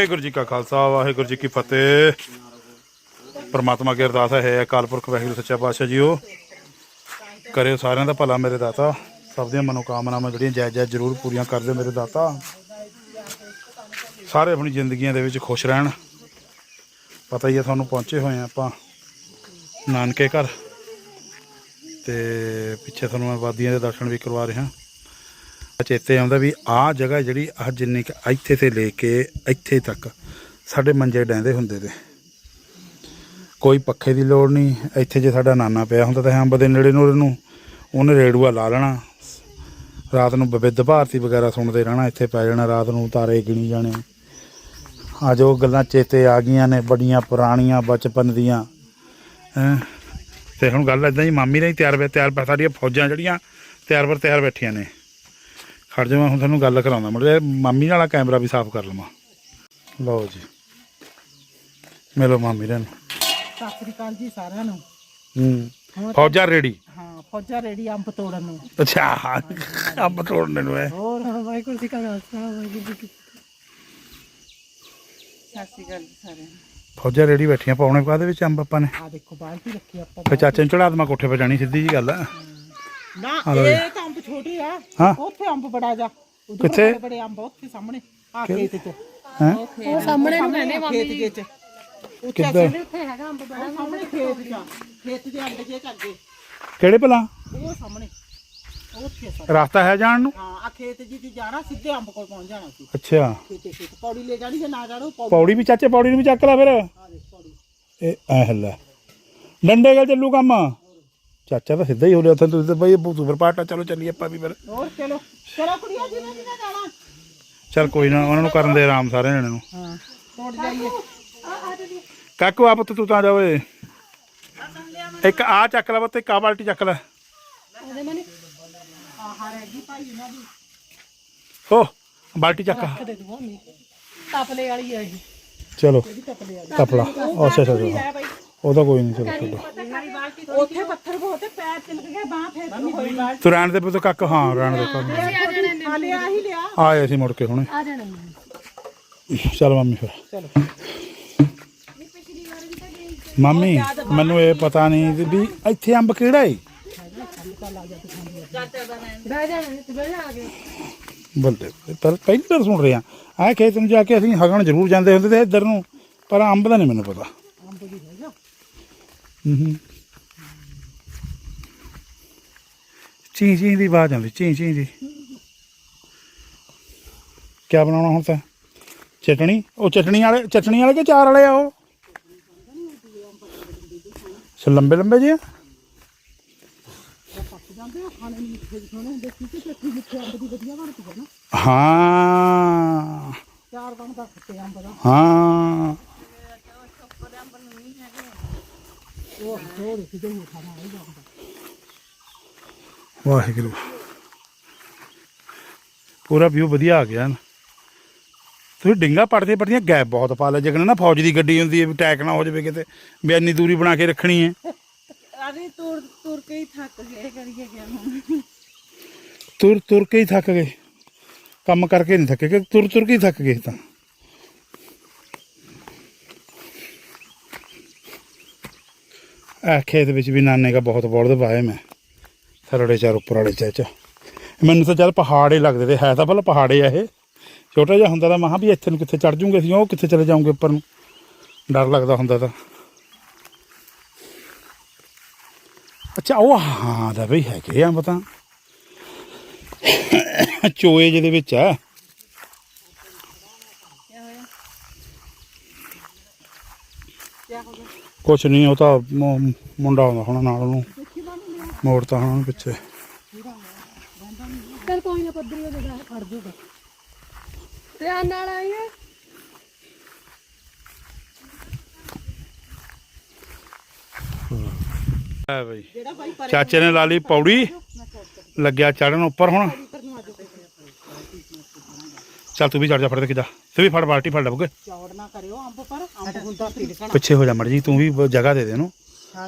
ਵਾਹਿਗੁਰੂ ਜੀ ਕਾ ਖਾਲਸਾ, ਵਾਹਿਗੁਰੂ ਜੀ ਕੀ ਫਤਿਹ। ਪਰਮਾਤਮਾ ਕੀ ਅਰਦਾਸ ਹੈ ਅਕਾਲ ਪੁਰਖ ਵਾਹਿਗੁਰੂ ਸੱਚਾ ਪਾਤਸ਼ਾਹ ਜੀਓ। ਕਰਿਓ ਸਾਰਿਆਂ ਦਾ ਭਲਾ ਮੇਰੇ ਦਾਤਾ। ਸਭ ਦੀਆਂ ਮਨੋਕਾਮਨਾਵਾਂ ਜਿਹੜੀਆਂ ਜਾਇਜ਼ ਜਾਇਜ਼ ਜ਼ਰੂਰ ਪੂਰੀਆਂ ਕਰ ਦਿਓ ਮੇਰੇ ਦਾਤਾ। ਸਾਰੇ ਆਪਣੀ ਜ਼ਿੰਦਗੀਆਂ ਦੇ ਵਿੱਚ ਖੁਸ਼ ਰਹਿਣ। ਪਤਾ ਹੀ ਹੈ ਤੁਹਾਨੂੰ ਪਹੁੰਚੇ ਹੋਏ ਆ ਆਪਾਂ ਨਾਨਕੇ ਘਰ। ਤੇ ਪਿੱਛੇ ਤੁਹਾਨੂੰ ਮੈਂ ਵਾਦੀਆਂ ਦੇ ਦਰਸ਼ਨ ਵੀ ਕਰਵਾ ਰਿਹਾ। ਚੇਤੇ ਆਉਂਦਾ ਵੀ ਆਹ ਜਗ੍ਹਾ ਜਿਹੜੀ ਆਹ ਜਿੰਨੀ ਕੁ ਇੱਥੇ ਤੇ ਲੈ ਕੇ ਇੱਥੇ ਤੱਕ ਸਾਡੇ ਮੰਜੇ ਡੈਂਦੇ ਹੁੰਦੇ ਤੇ। ਕੋਈ ਪੱਖੇ ਦੀ ਲੋੜ ਨਹੀਂ, ਇੱਥੇ ਜੇ ਸਾਡਾ ਨਾਨਾ ਪਿਆ ਹੁੰਦਾ ਤਾਂ ਅੰਬ ਦੇ ਨੇੜੇ ਨੂੰ, ਉਹਨੂੰ ਉਹਨੇ ਰੇੜੂਆ ਲਾ ਲੈਣਾ। ਰਾਤ ਨੂੰ ਵਿਵਿਧ ਭਾਰਤੀ ਵਗੈਰਾ ਸੁਣਦੇ ਰਹਿਣਾ, ਇੱਥੇ ਪੈ ਜਾਣਾ ਰਾਤ ਨੂੰ ਤਾਰੇ ਗਿਣੀ ਜਾਣੇ। ਅੱਜ ਉਹ ਗੱਲਾਂ ਚੇਤੇ ਆ ਗਈਆਂ ਨੇ, ਬੜੀਆਂ ਪੁਰਾਣੀਆਂ, ਬਚਪਨ ਦੀਆਂ। ਹੈਂ? ਤੇ ਹੁਣ ਗੱਲ ਇਦਾਂ ਹੀ, ਮਾਮੀ ਨੇ ਤਿਆਰ ਬੈ ਤਿਆਰ ਪੈ ਸਾਡੀਆਂ ਫੌਜਾਂ ਜਿਹੜੀਆਂ ਤਿਆਰ ਬਰ ਤਿਆਰ ਬੈਠੀਆਂ ਨੇ। ਖੜ ਜਾ ਮੈਂ ਹੁਣ ਤੁਹਾਨੂੰ ਗੱਲ ਕਰਾਉਂਦਾ ਮੁੰਡੇ ਮਾਮੀ ਵਾਲਾ ਕੈਮਰਾ ਵੀ ਸਾਫ਼ ਕਰ ਲਵਾਂ। ਲਓ ਜੀ। ਮਿਲੋ ਮਾਮੀ ਰਨ ਸਤਿ ਸ੍ਰੀ ਅਕਾਲ ਜੀ ਸਾਰਿਆਂ ਨੂੰ। ਹੂੰ। ਫੌਜਾਂ ਰੈਡੀ ਹਾਂ ਫੌਜਾਂ ਰੈਡੀ ਅੰਬ ਤੋੜਨ ਨੂੰ। ਅੱਛਾ ਅੰਬ ਤੋੜਨੇ ਨੂੰ ਹੈ। ਹੋਰ ਵਾਹਿਗੁਰੂ ਜੀ ਕਾ ਖਾਲਸਾ ਵਾਹਿਗੁਰੂ ਜੀ। ਸਤਿ ਸ੍ਰੀ ਅਕਾਲ ਸਾਰਿਆਂ ਨੂੰ। ਫੌਜਾਂ ਰੈਡੀ ਬੈਠੀਆਂ ਪਾਉਣੇ ਕਾਹਦੇ ਵਿੱਚ ਅੰਬ ਆਪਾਂ ਨੇ। ਆ ਦੇਖੋ ਬਾਲਟੀ ਰੱਖੀ ਆਪਾਂ ਚਾਚੇ ਨੂੰ ਚੜਾ ਦਮਾ ਕੋਠੇ ਜਾਣੀ ਸਿੱਧੀ ਜੀ ਗੱਲ ਆ। ਨਾ। ਇਹ ਤਾਂ ਅੰਬ ਛੋਟੀ ਆ। ਹਾਂ। ਉੱਥੇ ਅੰਬ ਬੜਾ ਜਾ। ਉਧਰ ਕਿੱਥੇ? ਬੜੇ ਬੜੇ ਅੰਬ ਉੱਥੇ ਸਾਹਮਣੇ। ਆ ਖੇਤ ਚ। ਹੈ? ਉਹ ਸਾਹਮਣੇ ਨੂੰ ਕਹਿੰਦੇ ਮਾਮੀ ਜੀ। ਖੇਤ ਚ। ਉੱਥੇ ਕਿੱਧਰ ਉੱਥੇ ਹੈਗਾ ਅੰਬ ਬੜਾ। ਸਾਹਮਣੇ ਖੇਤ ਚ ਆ। ਖੇਤ ਦੇ ਅੰਬ ਜੇ ਚ ਅੱਗੇ ਕਿਹੜੇ ਭਲਾ ਉਹ ਸਾਹਮਣੇ। ਉਹ ਉੱਥੇ ਰਸਤਾ ਹੈ ਜਾਣ ਨੂੰ? ਹਾਂ ਆ ਖੇਤ ਜੀ ਦੀ ਜਾਣਾ ਸਿੱਧੇ ਅੰਬ ਕੋਲ ਪਹੁੰਚ ਜਾਣਾ ਸੀ ਅੱਛਾ। ਖੇਤੇ ਖੇਤ ਪੌੜੀ ਲੈ ਜਾਣੀ ਜੇ ਨਾ ਜਾਣੋ ਪੌੜੀ। ਪੌੜੀ ਵੀ ਚਾਚੇ ਪੌੜੀ ਨੂੰ ਵੀ ਚੱਕ ਲੈ ਫਿਰ। ਆ ਦੇਖ ਪੌੜੀ। ਇਹ ਐ ਹੱਲਾ। ਡੰਡੇ ਗੱਲ ਚੱਲੂ ਕੰਮ। ਚਾਚਾ ਤਾਂ ਸਿੱਧਾ ਹੀ ਹੋ ਲਿਆ ਉੱਥੇ ਤੁਸੀਂ ਤਾਂ ਬਈ ਬੂਤੂ ਫਿਰ ਪਾਟਾ ਚਲੋ ਚੱਲੀਏ ਆਪਾਂ ਵੀ ਫਿਰ। ਹੋਰ ਚਲੋ ਚਲੋ ਕੁੜੀਆਂ ਜੀ ਨੇ ਕਿਹਨਾਂ ਜਾਣਾ। ਚੱਲ ਕੋਈ ਨਾ ਉਹਨਾਂ ਨੂੰ ਕਰਨ ਦੇ ਆਰਾਮ ਸਾਰੇ ਜਣੇ ਨੂੰ। ਹਾਂ ਤੋੜ ਜਾਈਏ। ਕਾਕੂ ਆ ਪੁੱਤ ਤੂੰ ਤਾਂ ਜਾ ਓਏ। ਇੱਕ ਆ ਚੱਕ ਲੈ ਪੁੱਤ ਇੱਕ ਆ ਬਾਲਟੀ ਚੱਕ ਲੈ। ਆਹ ਰਹਿ ਭਾਈ ਇਹਨਾਂ ਦੀ। ਹੋ ਬਾਲਟੀ ਚੱਕ। ਦੇ ਮੀ ਤਪਲੇ ਵਾਲੀ ਆ ਇਹ। ਚਲੋ ਤਪਲੇ ਵਾਲੀ। ਤਪਲਾ ਅੱਛਾ ਅੱਛਾ ਅੱਛਾ। ਹੈ ਭਾਈ ਉਹਦਾ ਕੋਈ ਨਹੀਂ ਚਲੋ ਛੱਡੋ। ਉੱਥੇ ਪੱਥਰ ਬਹੁਤ ਪੈਰ ਤਿਲਕ ਗਏ ਬਾਹ ਫੇਰ ਹੋਈ ਤੂੰ ਰਹਿਣ ਦੇ ਪੁੱਤ ਕਾਕੂ ਹਾਂ ਰਹਿਣ ਦੇ ਕਾਕੂ। ਆ ਲਿਆ ਹੀ ਲਿਆ। ਆਏ ਅਸੀਂ ਮੁੜ ਕੇ ਹੁਣੇ। ਆ ਜਾਣਾ ਚੱਲ ਮੰਮੀ ਫਿਰ। ਚਲੋ। ਮੰਮੀ ਮੈਨੂੰ ਇਹ ਪਤਾ ਨਹੀਂ ਵੀ ਇੱਥੇ ਅੰਬ ਕਿਹੜਾ ਏ? ਬਹਿ ਜਾ ਤੂੰ ਬਹਿ ਜਾ ਆ ਗਏ ਬੰਦੇ ਪਰ ਪਹਿਲੀ ਵਾਰ ਸੁਣ ਰਿਹਾ। ਆਹ ਖੇਤ ਨੂੰ ਜਾ ਕੇ ਅਸੀਂ ਹਗਣ ਜ਼ਰੂਰ ਜਾਂਦੇ ਹੁੰਦੇ ਤੇ ਇੱਧਰ ਨੂੰ ਪਰ ਅੰਬ ਦਾ ਨਹੀਂ ਮੈਨੂੰ ਪਤਾ। ਚੀ ਚੀ ਦੀ ਆਵਾਜ਼ ਆਉਂਦੀ ਚੀ ਚੀ ਦੀ। ਕੀ ਬਣਾਉਣਾ ਹੁਣ ਤਾਂ? ਚਟਣੀ? ਉਹ ਚਟਣੀ ਵਾਲੇ ਚਟਣੀ ਵਾਲੇ ਕਿ ਚਾਰ ਵਾਲੇ ਆ ਉਹ? ਸ ਲੰਬੇ ਲੰਬੇ ਬਣਦੀ ਹੈ। ਚਾਰ ਬਣਦਾ ਖੱਟੇ ਅੰਬ ਦਾ। ਹਾਂ ਉਹ ਥੋੜੀ ਜਿਹੀ ਜਿਹੀ ਖਾਣਾ ਆਈ ਜਾਂਦਾ ਵਾਹਿਗੁਰੂ। ਪੂਰਾ ਵਿਊ ਵਧੀਆ ਆ ਗਿਆ ਨਾ। ਤੁਸੀਂ ਡਿੰਗਾ ਪੜਦੇ ਪੜਦੀਆਂ ਗੈਪ ਬਹੁਤ ਪਾ ਲਿਆ। ਜਗਨ ਨਾ ਫੌਜ ਦੀ ਗੱਡੀ ਹੁੰਦੀ ਹੈ ਵੀ ਟੈਕ ਨਾ ਹੋ ਜਾਵੇ ਕਿਤੇ ਵੀ ਇੰਨੀ ਦੂਰੀ ਬਣਾ ਕੇ ਰੱਖਣੀ ਹੈ। ਅਰੇ ਤੁਰ ਤੁਰ ਕੇ ਹੀ ਥੱਕ ਗਏ ਕਰੀਏ ਗਿਆ ਹੁਣ। ਤੁਰ ਤੁਰ ਕੇ ਹੀ ਥੱਕ ਗਏ। ਕੰਮ ਕਰਕੇ ਨਹੀਂ ਥੱਕੇ ਕਿ ਤੁਰ ਤੁਰ ਕੇ ਹੀ ਥੱਕ ਗਏ ਤਾਂ। ਆ ਖੇਤ ਵਿੱਚ ਵੀ ਨਾਨੇ ਦਾ ਬਹੁਤ ਬਲਦ ਪਾਏ ਮੈਂ। ਥਰੜੇ ਚਾਰ ਉੱਪਰ ਵਾਲੇ ਚਾਚਾ ਮੈਨੂੰ ਤਾਂ ਚੱਲ ਪਹਾੜੇ ਲੱਗਦੇ ਤੇ ਹੈ ਤਾਂ ਭਲਾ ਪਹਾੜੇ ਆ ਇਹ। ਛੋਟਾ ਜਿਹਾ ਹੁੰਦਾ ਤਾਂ ਮਹਾ ਵੀ ਇੱਥੇ ਨੂੰ ਕਿੱਥੇ ਚੜ ਜੂਗੇ ਅਸੀਂ, ਉਹ ਕਿੱਥੇ ਚਲੇ ਜਾਵਾਂਗੇ ਉੱਪਰ ਨੂੰ। ਡਰ ਲੱਗਦਾ ਹੁੰਦਾ ਤਾਂ। ਅੱਛਾ, ਉਹ ਹਾਂ ਦਾ ਬਈ ਹੈਗੇ ਆ ਪਤਾ ਚੋਏ ਜਿਹਦੇ ਵਿੱਚ ਆ। ਕੁਛ ਨਹੀਂ ਉਹ ਤਾਂ ਮੁ- ਮੁੰਡਾ ਆਉਂਦਾ ਹੁਣ ਨਾਲ ਉਹਨੂੰ। ਮੋੜਤਾ ਹੁਣ ਉਹਨੂੰ ਪਿੱਛੇ। ਚਲ ਕੋਈ ਨਾ ਪੱਧਰੀ ਹੋ ਜਾਦਾ ਖੜ ਜਾਊਗਾ ਧਿਆਨ ਨਾਲ ਆਈਏ ਹੈ। ਬਈ ਜਿਹੜਾ ਭਾਈ ਪਰ ਚਾਚੇ ਨੇ ਲਾ ਲਈ ਪੌੜੀ। ਲੱਗਿਆ ਚੜਨ ਉੱਪਰ ਹੁਣ। ਚੱਲ ਤੂੰ ਵੀ ਚੜ ਜਾ ਫੜ ਕੇ ਜਾ ਤੂੰ ਵੀ ਫੜ ਬਾਲਟੀ ਫੜ ਲੱਗੇ ਚੌੜ ਨਾ ਕਰਿਓ ਅੰਬ ਪਰ ਅੰਬ ਹੁੰਦਾ ਤਿਲਕਣ ਪਿੱਛੇ ਹੋ ਜਾ ਮੜ ਜੀ ਤੂੰ ਵੀ ਜਗ੍ਹਾ ਦੇ ਦੇ ਇਹਨੂੰ।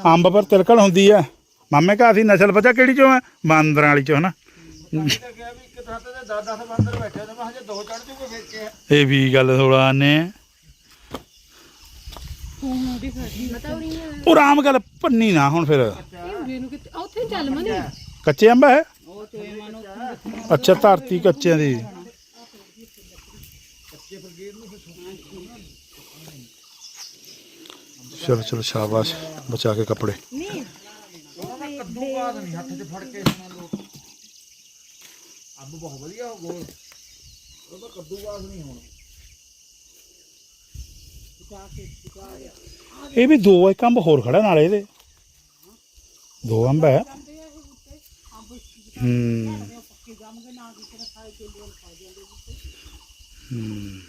ਅੰਬ ਪਰ ਤਿਲਕਣ ਹੁੰਦੀ ਆ। ਮਾਮੇ ਕਾ ਸੀ ਨਸਲ ਪਤਾ ਕਿਹੜੀ ਚੋਂ ਆ? ਬਾਂਦਰਾਂ ਵਾਲੀ ਚੋਂ ਹਨਾ? ਇਹ ਵੀ ਗੱਲ ਥੋੜਾ ਨੇ ਉਹ ਆਰਾਮ ਗੱਲ ਭੰਨੀ ਨਾ ਹੁਣ ਫਿਰ। ਇਹ ਵੀਰ ਨੂੰ ਕਿਤੇ ਆ ਉੱਥੇ ਚੱਲ ਮਨੀ। ਕੱਚੇ ਅੰਬ ਹੈ? ਅੱਛਾ ਧਰਤੀ ਕੱਚਿਆਂ ਦੀ। ਚਲੋ ਚਲੋ, ਸ਼ਾਬਾਸ਼। ਬਚਾ ਕੇ ਕੱਪੜੇ। ਕੱਦੂਕਾਸ ਨਹੀਂ ਹੱਥ 'ਚ ਫੜ ਕੇ ਸੁਣਾ ਲੋ ਅੰਬ ਬਹੁਤ ਵਧੀਆ ਹੋ ਗੋਲ ਉਹ ਤਾਂ ਕੱਦੂਕਾਸ ਨਹੀਂ ਹੁਣ ਇਹ ਵੀ ਦੋ ਇੱਕ ਅੰਬ ਹੋਰ ਖੜਾ ਨਾਲੇ ਇਹਦੇ। ਦੋ ਅੰਬ ਹੈ ਹੂੰ। ਹੂੰ।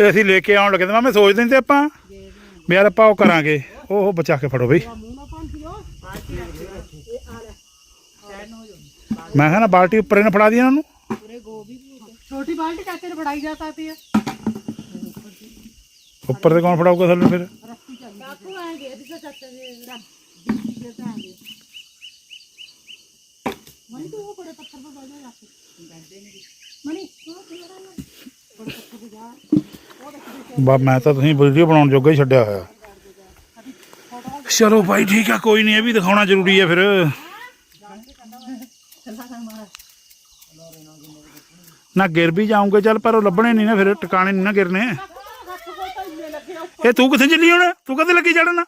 ਇਹ ਅਸੀਂ ਲੈ ਕੇ ਆਉਣ ਲੱਗੇ ਤੇ ਮੈਂ ਸੋਚਦੇ ਨਹੀਂ ਤੇ ਆਪਾਂ। ਵੀ ਯਾਰ ਆਪਾਂ ਉਹ ਕਰਾਂਗੇ। ਉਹ ਉਹ ਬਚਾ ਕੇ ਫੜੋ ਬਈ। ਮੈਂ ਕਿਹਾ ਨਾ ਬਾਲਟੀ ਉੱਪਰ ਇਹਨਾਂ ਫੜਾ ਦੀ ਇਹਨਾਂ ਨੂੰ। ਛੋਟੀ ਬਾਲਟੀ ਚਾਚੇ ਨੇ ਫੜਾਈ ਜਾ ਸਕਦੀ ਹੈ ਉੱਪਰ ਤੇ ਕੌਣ ਫੜਾਊਗਾ ਥੱਲੇ ਫਿਰ? ਕਾਕੂ ਆਏਗੇ ਇਹਦੀ ਤਾਂ ਚਾਚਾ ਦੇ ਰੱਬ ਦੇ ਤਾਂ ਆਏਗੇ। ਮਨੀ ਤੂੰ ਉਹ ਬੜੇ ਪੱਥਰ ਪਰ ਬੈਠ ਜਾ ਬਾ ਮੈਂ ਤਾਂ ਤੁਸੀਂ ਵੀਡੀਓ ਬਣਾਉਣ ਜੋਗਾ ਹੀ ਛੱਡਿਆ ਹੋਇਆ। ਚਲੋ ਭਾਈ ਠੀਕ ਆ ਕੋਈ ਨਹੀਂ ਇਹ ਵੀ ਦਿਖਾਉਣਾ ਜ਼ਰੂਰੀ ਹੈ ਫਿਰ। ਨਾ ਗਿਰ ਵੀ ਜਾਉਂਗੇ ਚੱਲ ਪਰ ਉਹ ਲੱਭਣੇ ਨਹੀਂ ਨਾ ਫਿਰ ਟਿਕਾਣੇ ਨਹੀਂ ਨਾ ਗਿਰਨੇ। ਇਹ ਤੂੰ ਕਿੱਥੇ ਚੱਲੀ ਹੁਣ? ਤੂੰ ਕਦੇ ਲੱਗੀ ਚੜਨ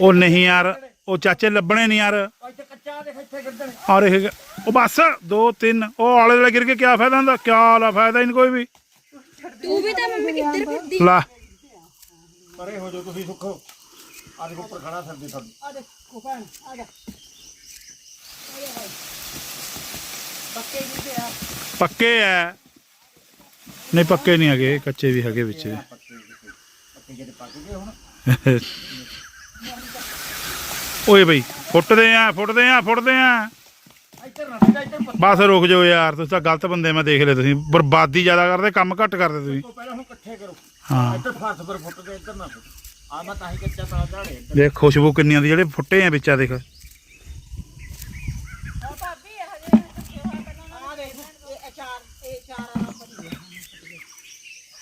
ਉਹ ਨਹੀਂ ਯਾਰ ਉਹ ਚਾਚੇ ਲੱਭਣੇ ਨਹੀਂ ਯਾਰ। ਇੱਥੇ ਕੱਚਾ ਦੇਖ ਇੱਥੇ ਗਿਰਦਣ ਔਰ ਇਹ ਉਹ ਬਸ ਦੋ ਤਿੰਨ ਉਹ ਆਲੇ ਵਾਲੇ ਗਿਰ ਕੇ ਕਿਆ ਫਾਇਦਾ ਹੁੰਦਾ? ਕਿਆ ਲਾ ਫਾਇਦਾ ਨਹੀਂ ਕੋਈ ਵੀ? ਤੂੰ ਵੀ ਤਾਂ ਮੰਮੀ ਕਿੱਧਰ ਫਿਰਦੀ? ਲਾ। ਪਰੇ ਹੋ ਜਾਓ ਤੁਸੀਂ ਸੁੱਖੋ। ਆ ਦੇਖੋ ਉੱਪਰ ਖੜਾ ਫਿਰਦੀ ਤੁਹਾਨੂੰ ਆ ਦੇ ਕੋਪਾਨ ਆ ਜਾ। ਜੀ ਤੇ ਆ। ਪੱਕੇ ਐ। ਨਹੀਂ ਪੱਕੇ ਨਹੀਂ ਹੈਗੇ ਕੱਚੇ ਵੀ ਹੈਗੇ ਵਿੱਚ ਪੱਕੇ ਜਿਹੜੇ ਪੱਕ ਗਏ ਹੁਣ। ਓਏ ਬਈ ਫੁੱਟਦੇ ਆ ਫੁੱਟਦੇ ਆ ਫੁੱਟਦੇ ਆ। ਇੱਧਰ ਨਾ ਸਿੱਧਾ ਇੱਧਰ ਪੱਕੇ ਬਸ ਰੁਕ ਜਾਓ ਯਾਰ ਤੁਸੀਂ ਤਾਂ ਗਲਤ ਬੰਦੇ ਮੈਂ ਦੇਖ ਲਿਆ ਤੁਸੀਂ। ਬਰਬਾਦੀ ਜ਼ਿਆਦਾ ਕਰਦੇ ਕੰਮ ਘੱਟ ਕਰਦੇ ਤੁਸੀਂ। ਤੋਂ ਪਹਿਲਾਂ ਹੁਣ ਇਕੱਠੇ ਕਰੋ। ਹਾਂ। ਇੱਧਰ ਫਰਸ ਪਰ ਫੁੱਟ ਕੇ ਇੱਧਰ ਨਾ ਫੁੱਟ। ਆ ਮੈਂ ਤਾਂ ਹੀ ਕੱਚਾ ਤਾਂ ਝਾੜੇ ਇੱਧਰ। ਦੇਖ ਖੁਸ਼ਬੂ ਕਿੰਨੀਆਂ ਦੀ ਜਿਹੜੇ ਫੁੱਟੇ ਆ ਵਿੱਚ ਆ ਦੇਖ।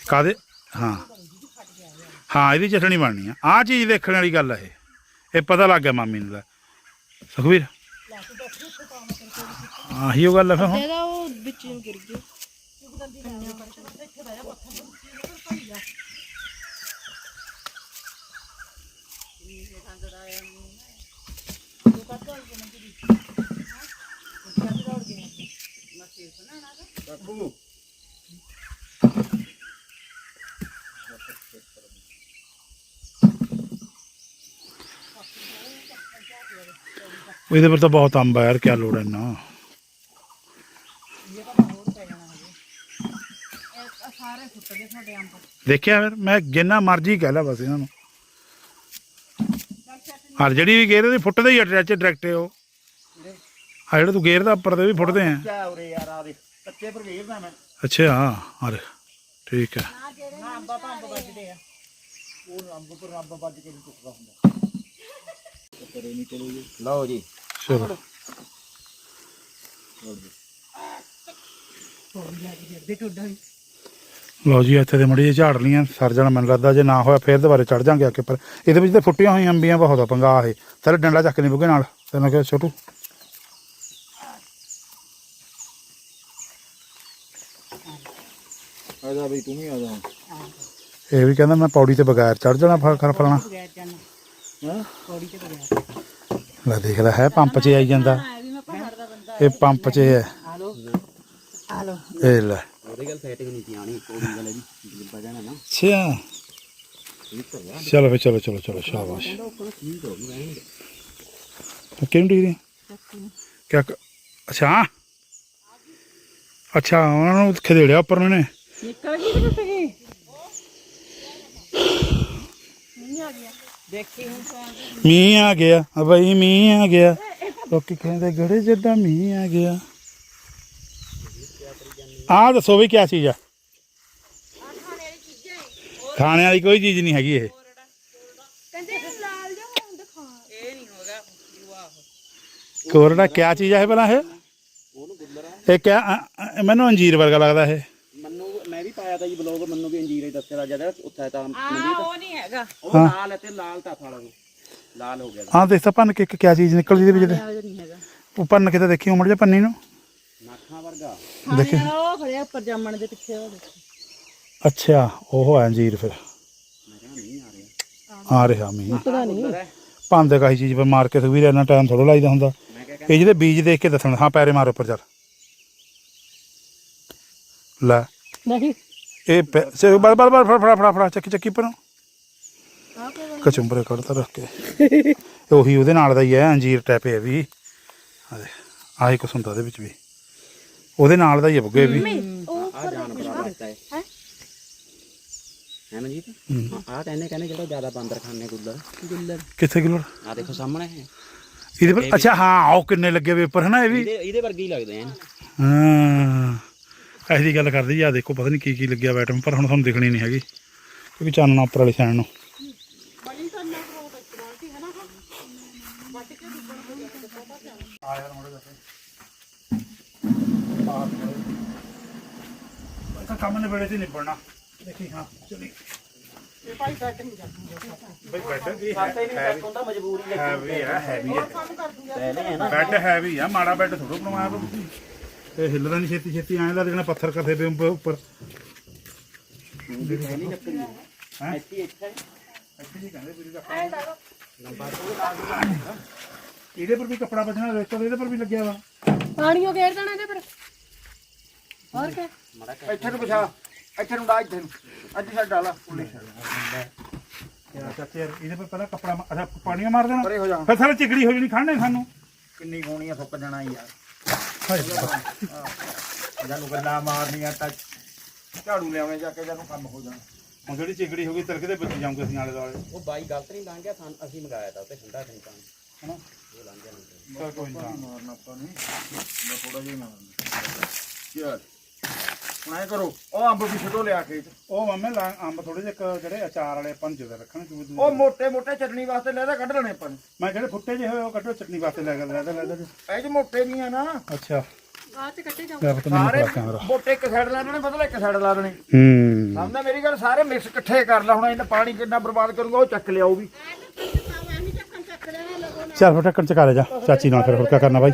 ਕਾਦੇ ਹਾਂ। ਹਾਂ ਇਹਦੀ ਚਟਣੀ ਬਣਨੀ ਆ। ਆ ਚੀਜ਼ ਦੇਖਣ ਵਾਲੀ ਗੱਲ ਆ ਇਹ। ਇਹ ਪਤਾ ਲੱਗ ਗਿਆ ਮਾਮੀ ਨੂੰ ਲੈ। ਸੁਖਵੀਰ? ਆਹੀ ਉਹ ਗੱਲ ਆ ਫਿਰ ਹੁਣ। ਇਹਦਾ ਉਹ ਵਿੱਚ ਨੂੰ ਗਿਰ ਗਿਆ। ਇਹਦੇ ਪਰ ਤਾਂ ਬਹੁਤ ਅੰਬ ਆ ਯਾਰ ਕੀ ਲੋੜ ਹੈ ਨਾ ਸਾਰੇ ਫੁੱਟ ਗਏ ਤੁਹਾਡੇ ਅੰਬ ਦੇਖਿਆ ਫਿਰ ਮੈਂ ਜਿੰਨਾ ਮਰਜ਼ੀ ਕਹਿ ਲਾ ਬਸ ਇਹਨਾਂ ਨੂੰ। ਹਰ ਜਿਹੜੀ ਵੀ ਗੇਰ ਫੁੱਟਦੇ ਹੀ ਅਟੈਚ ਡਾਇਰੈਕਟ ਉਹ। ਆ ਜਿਹੜਾ ਤੂੰ ਗੇਰ ਦਾ ਉੱਪਰ ਤੇ ਵੀ ਫੁੱਟਦੇ ਆ। ਕਿਆ ਉਰੇ ਯਾਰ ਆ ਦੇਖ ਕੱਚੇ ਪਰ ਵੇਰਦਾ ਮੈਂ। ਅੱਛਾ ਹਾਂ ਅਰੇ ਠੀਕ ਹੈ ਨਾ ਅੰਬਾਂ ਅੰਬ ਵੱਜਦੇ ਆ। ਉਹ ਅੰਬ ਪਰ ਅੰਬ ਵੱਜ ਕੇ ਨਹੀਂ ਟੁੱਟਦਾ ਹੁੰਦਾ। ਕਰੇ ਨਹੀਂ ਚਲੋ ਜੀ। ਲਓ ਜੀ। ਚਲੋ। ਲਓ ਜੀ ਇੱਥੇ ਦੇ ਮੜੀ ਝਾੜ ਲੀਆਂ ਸਰ ਜਾਣਾ ਮੈਨੂੰ ਲੱਗਦਾ ਜੇ ਨਾ ਹੋਇਆ ਫੇਰ ਦੁਬਾਰੇ ਚੜ ਜਾਾਂਗੇ ਅੱਗੇ ਪਰ ਇਹਦੇ ਵਿੱਚ ਤੇ ਫੁੱਟੀਆਂ ਹੋਈਆਂ ਅੰਬੀਆਂ ਬਹੁਤ ਆ ਪੰਗਾ ਇਹ। ਥੱਲੇ ਡੰਡਾ ਚੱਕ ਨਹੀਂ ਬੁੱਗੇ ਨਾਲ ਤੈਨੂੰ ਕਿਹਾ ਛੋਟੂ। ਆ ਜਾ ਬਈ ਤੂੰ ਵੀ ਆ ਜਾ। ਇਹ ਵੀ ਕਹਿੰਦਾ ਮੈਂ ਪੌੜੀ ਤੇ ਬਗੈਰ ਚੜ ਜਾਣਾ ਫਲ ਫਲਣਾ। ਬਗੈਰ ਜਾਣਾ। ਹਾਂ? ਪੌੜੀ ਤੇ ਬਗੈਰ। ਲੈ ਦੇਖ ਹੈ, ਪੰਪ 'ਚ ਆਈ ਜਾਂਦਾ। ਇਹ ਪੰਪ 'ਚ ਹੈ ਇਹ ਲੈ। ਉਹਦੇ ਗੱਲ ਸੈਟਿੰਗ ਨਹੀਂ ਆਣੀ ਕੋੜੀ ਗੱਲ ਇਹਦੀ ਜਿੱਦਾਂ ਨਾ ਅੱਛਾ ਚਲੋ ਫਿਰ, ਚਲੋ ਚਲੋ ਚਲੋ, ਸ਼ਾਬਾਸ਼। ਕਿਹਨੂੰ ਡਿਗਰੀ ਕਿਆ ਅੱਛਾ। ਅੱਛਾ, ਉਹਨਾਂ ਨੂੰ ਖਦੇੜਿਆ ਉੱਪਰ ਉਹਨੇ ਨਿਕਲ ਗਈ ਕਿ ਤੁਸੀਂ? ਨਹੀਂ ਆ ਗਿਆ ਦੇਖੀ ਹੁਣ ਮੀਂਹ ਆ ਗਿਆ। ਆ ਬਈ ਮੀਂਹ ਆ ਗਿਆ। ਲੋਕੀ ਕਹਿੰਦੇ ਗੜੇ ਜਿੱਦਾਂ ਮੀਂਹ ਆ ਗਿਆ। ਆਹ ਦੱਸੋ ਵੀ ਕੀ ਚੀਜ਼ ਆ? ਖਾਣੇ ਵਾਲੀ ਕੋਈ ਚੀਜ਼ ਨਹੀਂ ਹੈਗੀ ਇਹ। ਕਹਿੰਦੇ ਲਾਲ ਜਿਹਾ ਹੁਣ ਦਿਖਾ। ਇਹ ਨਹੀਂ ਹੋਗਾ। ਜੂਆ ਕੋਰੜਾ ਕਿਆ ਚੀਜ਼ ਆ ਇਹ ਭਲਾ ਇਹ? ਇਹ ਕਿਆ ਮੈਨੂੰ ਅੰਜੀਰ ਵਰਗਾ ਲੱਗਦਾ ਇਹ। ਮੈਨੂੰ ਮੈਂ ਵੀ ਪਾ ਦਾ ਜਦ ਉੱਥੇ ਤਾਂ ਆ ਉਹ ਨਹੀਂ ਹੈਗਾ। ਉਹ ਲਾਲ ਹੈ ਤੇ ਲਾਲ ਤਾਂ ਥਾਲਾ ਉਹ ਲਾਲ ਹੋ ਗਿਆ ਹਾਂ ਦੇਖ ਤਾਂ ਭੰਨ ਕੇ ਇੱਕ ਕਿਆ ਚੀਜ਼ ਨਿਕਲਦੀ ਦੇ ਵਿੱਚ ਤੇ ਉਹ ਨਹੀਂ ਹੈਗਾ। ਉਹ ਭੰਨ ਕੇ ਤਾਂ ਦੇਖੀ ਉਮੜ ਜਾ ਪੰਨੀ ਨੂੰ। ਨਾਖਾਂ ਵਰਗਾ। ਵਾਲਾ ਉਹ ਖੜਿਆ ਉੱਪਰ ਜਾਮਣ ਦੇ ਪਿੱਛੇ ਉਹ ਦੇਖੋ। ਅੱਛਾ ਉਹ ਹੈ ਅੰਜੀਰ ਫਿਰ। ਮੈਂ ਕਹਿੰਦਾ ਨਹੀਂ ਆ ਰਿਹਾ। ਆ ਰਿਹਾ ਮੀਂਹ। ਪਤਾ ਨਹੀਂ। ਉੱਧਰ ਹੈ। ਭੰਨ ਦੇ ਕਾਹੀ ਚੀਜ਼ ਪਰ ਮਾਰ ਕੇ ਸੁਵੀਰ ਇੰਨਾ ਟਾਈਮ ਥੋੜਾ ਲਾਈਦਾ ਹੁੰਦਾ। ਮੈਂ ਕਿਹਾ ਇਹ ਜਿਹਦੇ ਬੀਜ ਦੇਖ ਕੇ ਦੱਸਣ ਹਾਂ ਪੈਰੇ ਮਾਰ ਉੱਪਰ ਚੱਲ। ਲੈ। ਨਹੀਂ। ਇਹ ਪੈ- ਸੇ ਬੜ ਬੜ ਬੜ ਫੜਾ ਫੜਾ ਫੜਾ ਫੜਾ ਚੱਕੀ ਚੱਕੀ ਪਰੋਂ ਕਚੁੰਬਰੇ ਕੱਢਤਾ ਰੱਖ ਕੇ। ਇਹ ਉਹੀ ਉਹਦੇ ਨਾਲ ਦਾ ਹੀ ਹੈ ਅੰਜੀਰ ਟੈਪ ਹੈ ਵੀ। ਆ ਦੇ ਆਹੀ ਕੁਛ ਹੁੰਦਾ ਉਹਦੇ ਵਿੱਚ ਵੀ। ਉਹਦੇ ਨਾਲ ਦਾ ਹੀ ਹੈ ਬੁੱਗੇ ਵੀ। ਆ ਜਾਨਵਰਾਂ ਵਾਸਤਾ ਹੈ। ਹੈ? ਹੈ ਮਨਜੀਤ? ਹੂੰ। ਆ ਕਹਿੰਦੇ ਕਹਿੰਦੇ ਜਿਹੜਾ ਜ਼ਿਆਦਾ ਬਾਂਦਰ ਖਾਣੇ ਗੁੱਲਰ। ਗੁੱਲਰ। ਕਿੱਥੇ ਕਿਲੋ ਆ ਦੇਖੋ ਸਾਹਮਣੇ। ਹੈ ਇਹਦੇ ਪਰ ਅੱਛਾ ਹਾਂ ਉਹ ਕਿੰਨੇ ਲੱਗੇ ਵੇ ਉੱਪਰ ਹਨਾ ਇਹ ਵੀ? ਇਹਦੇ ਇਹਦੇ ਵਰਗੇ ਹੀ ਲੱਗਦੇ ਆ ਹਾਂ। ਇਹੋ ਜਿਹੀ ਗੱਲ ਕਰਦੀ ਆ ਦੇਖੋ ਪਤਾ ਨਹੀਂ ਕੀ ਕੀ ਲੱਗਿਆ ਬੈਟਮ ਪਰ ਹੁਣ ਤੁਹਾਨੂੰ ਦਿਖਣੀ ਨਹੀਂ ਹੈਗੀ ਕਿਉਂਕਿ ਚਾਨਣਾ ਉੱਪਰ ਵਾਲੀ ਸਾਈਡ ਨੂੰ। ਹੈ ਕੰਮ ਨੇ ਬੜੇ ਤੇ ਨਿਬੜਨਾ। ਦੇਖੀ ਹਾਂ ਚਲੀ। ਇਹ ਭਾਈ ਬੈਠ ਨਹੀਂ ਜਾਂਦੀ ਬਈ ਵੀ ਹੁੰਦਾ ਮਜਬੂਰੀ ਹੈ ਹੈਵੀ ਹੈ ਹੈਵੀ ਹੈ। ਕੰਮ ਕਰਦੀ ਆ ਪਹਿਲੇ ਹੈ ਨਾ। ਬੈਡ ਹੈਵੀ ਆ ਮਾੜਾ ਬੈਡ ਥੋੜਾ ਬਣਵਾਇਆ ਤੁਸੀਂ ਇਹ ਹਿੱਲਦਾ ਨਹੀਂ ਛੇਤੀ ਛੇਤੀ ਐਂ ਲੱਗਦਾ ਪੱਥਰ ਕਰਦੇ ਪਏ ਉੱਪਰ- ਉੱਪਰ। ਇਹਦੇ ਪਰ ਵੀ ਕੱਪੜਾ ਬਚਣਾ ਰੇਸਟਰ ਇਹਦੇ ਪਰ ਵੀ ਲੱਗਿਆ ਵਾ। ਪਾਣੀਓ ਗੇਰ ਦੇਣਾ ਇਹਦੇ ਪਰ। ਹੋਰ ਕੀ? ਮੜਾ ਇੱਥੇ ਨੂੰ ਵਿਛਾ ਇੱਥੇ ਨੂੰ ਡਾ ਇੱਥੇ ਨੂੰ। ਅੱਜ ਛੱਡ ਡਾਲਾ ਉੱਲੇ। ਯਾਰ ਚਾਚੇ ਯਾਰ ਇਹਦੇ ਪਰ ਪਹਿਲਾਂ ਕੱਪੜਾ ਮਾ- ਅੱਛਾ ਪਾਣੀ ਮਾਰ ਦੇਣਾ। ਪਰੇ ਹੋ ਜਾ। ਫਿਰ ਸਾਰੇ ਚਿਗੜੀ ਹੋ ਜਣੀ ਖਾਣੇ ਸਾਨੂੰ। ਕਿੰਨੀ ਹੋਣੀ ਆ ਸੁੱਕ ਜਾਣਾ ਯਾਰ ਹਾਏ ਜਾਨੂੰ ਗੱਲਾਂ ਮਾਰਨੀਆਂ ਤਾਂ ਝਾੜੂ ਲਿਆਵੇਂ ਜਾ ਕੇ ਜਾਨੂੰ ਕੰਮ ਹੋ ਜਾਣਾ। ਹੁਣ ਜਿਹੜੀ ਚਿਗੜੀ ਹੋ ਗਈ ਤਿਲਕ ਦੇ ਵਿੱਚ ਜਾਊਂਗੇ ਅਸੀਂ ਨਾਲੇ ਦੁਆਲੇ। ਉਹ ਬਾਈ ਗਲਤ ਨਹੀਂ ਲੰਘ ਗਿਆ ਸਾਨੂੰ ਅਸੀਂ ਮੰਗਾਇਆ ਤਾਂ ਉੱਤੇ ਠੰਡਾ ਠੰਡਾ ਹਨਾ? ਉਹ ਲੰਘ ਗਿਆ ਨਹੀਂ। ਚੱਲ ਕੋਈ ਨਾ। ਮਾਰਨਾ ਆਪਾਂ ਨੇ ਮੈਂ ਥੋੜਾ ਜਿਹਾ ਮਾਰਨਾ। ਚਲ। ਹੁਣ ਐ ਕਰੋ ਉਹ ਅੰਬ ਵੀ ਛੱਡੋ ਲਿਆ ਕੇ। ਉਹ ਮੰਮੇ ਲਾ- ਅੰਬ ਥੋੜੇ ਜਿਹੇ ਇੱਕ ਜਿਹੜੇ ਅਚਾਰ ਵਾਲੇ ਆਪਾਂ ਨੂੰ ਜਦੋਂ ਰੱਖਣ ਚੂਹੇ ਉਹ ਮੋਟੇ ਮੋਟੇ ਚਟਨੀ ਵਾਸਤੇ ਲੈ ਲੈ ਕੱਢ ਲੈਣੇ ਆਪਾਂ ਨੇ। ਮੈਂ ਜਿਹੜੇ ਫੁੱਟੇ ਜਿਹੇ ਹੋਏ ਉਹ ਕੱਢੋ ਚਟਨੀ ਵਾਸਤੇ ਲੈ ਕੇ ਲੈ ਲੈ ਲੈ ਇਹ ਚ ਮੋਟੇ ਨਹੀਂ ਆ ਨਾ। ਅੱਛਾ। ਬਾਅਦ ਚ ਕੱਟੇ ਜਾਓ ਲੈ ਸਾਰੇ ਮੋਟੇ ਇੱਕ ਸਾਈਡ ਲਾ ਦੇਣੇ ਬਦਲੇ ਇੱਕ ਸਾਈਡ ਲਾ ਦੇਣੇ ਹੂੰ। ਸਮਝਦਾ ਮੇਰੀ ਗੱਲ? ਸਾਰੇ ਮਿਕਸ ਇਕੱਠੇ ਕਰ ਲਾ ਹੁਣ ਇਹਨਾਂ ਪਾਣੀ ਕਿੰਨਾ ਬਰਬਾਦ ਕਰੂੰਗਾ ਉਹ ਚੱਕ ਲਿਆਓ ਵੀ। ਚੱਲ ਫਿਰ ਢੱਕਣ ਚਕਾ ਲੈ ਜਾ। ਚਾਚੀ ਨਾਲ ਫਿਰ ਹੋਰ ਕੀ ਕਰਨਾ ਬਾਈ?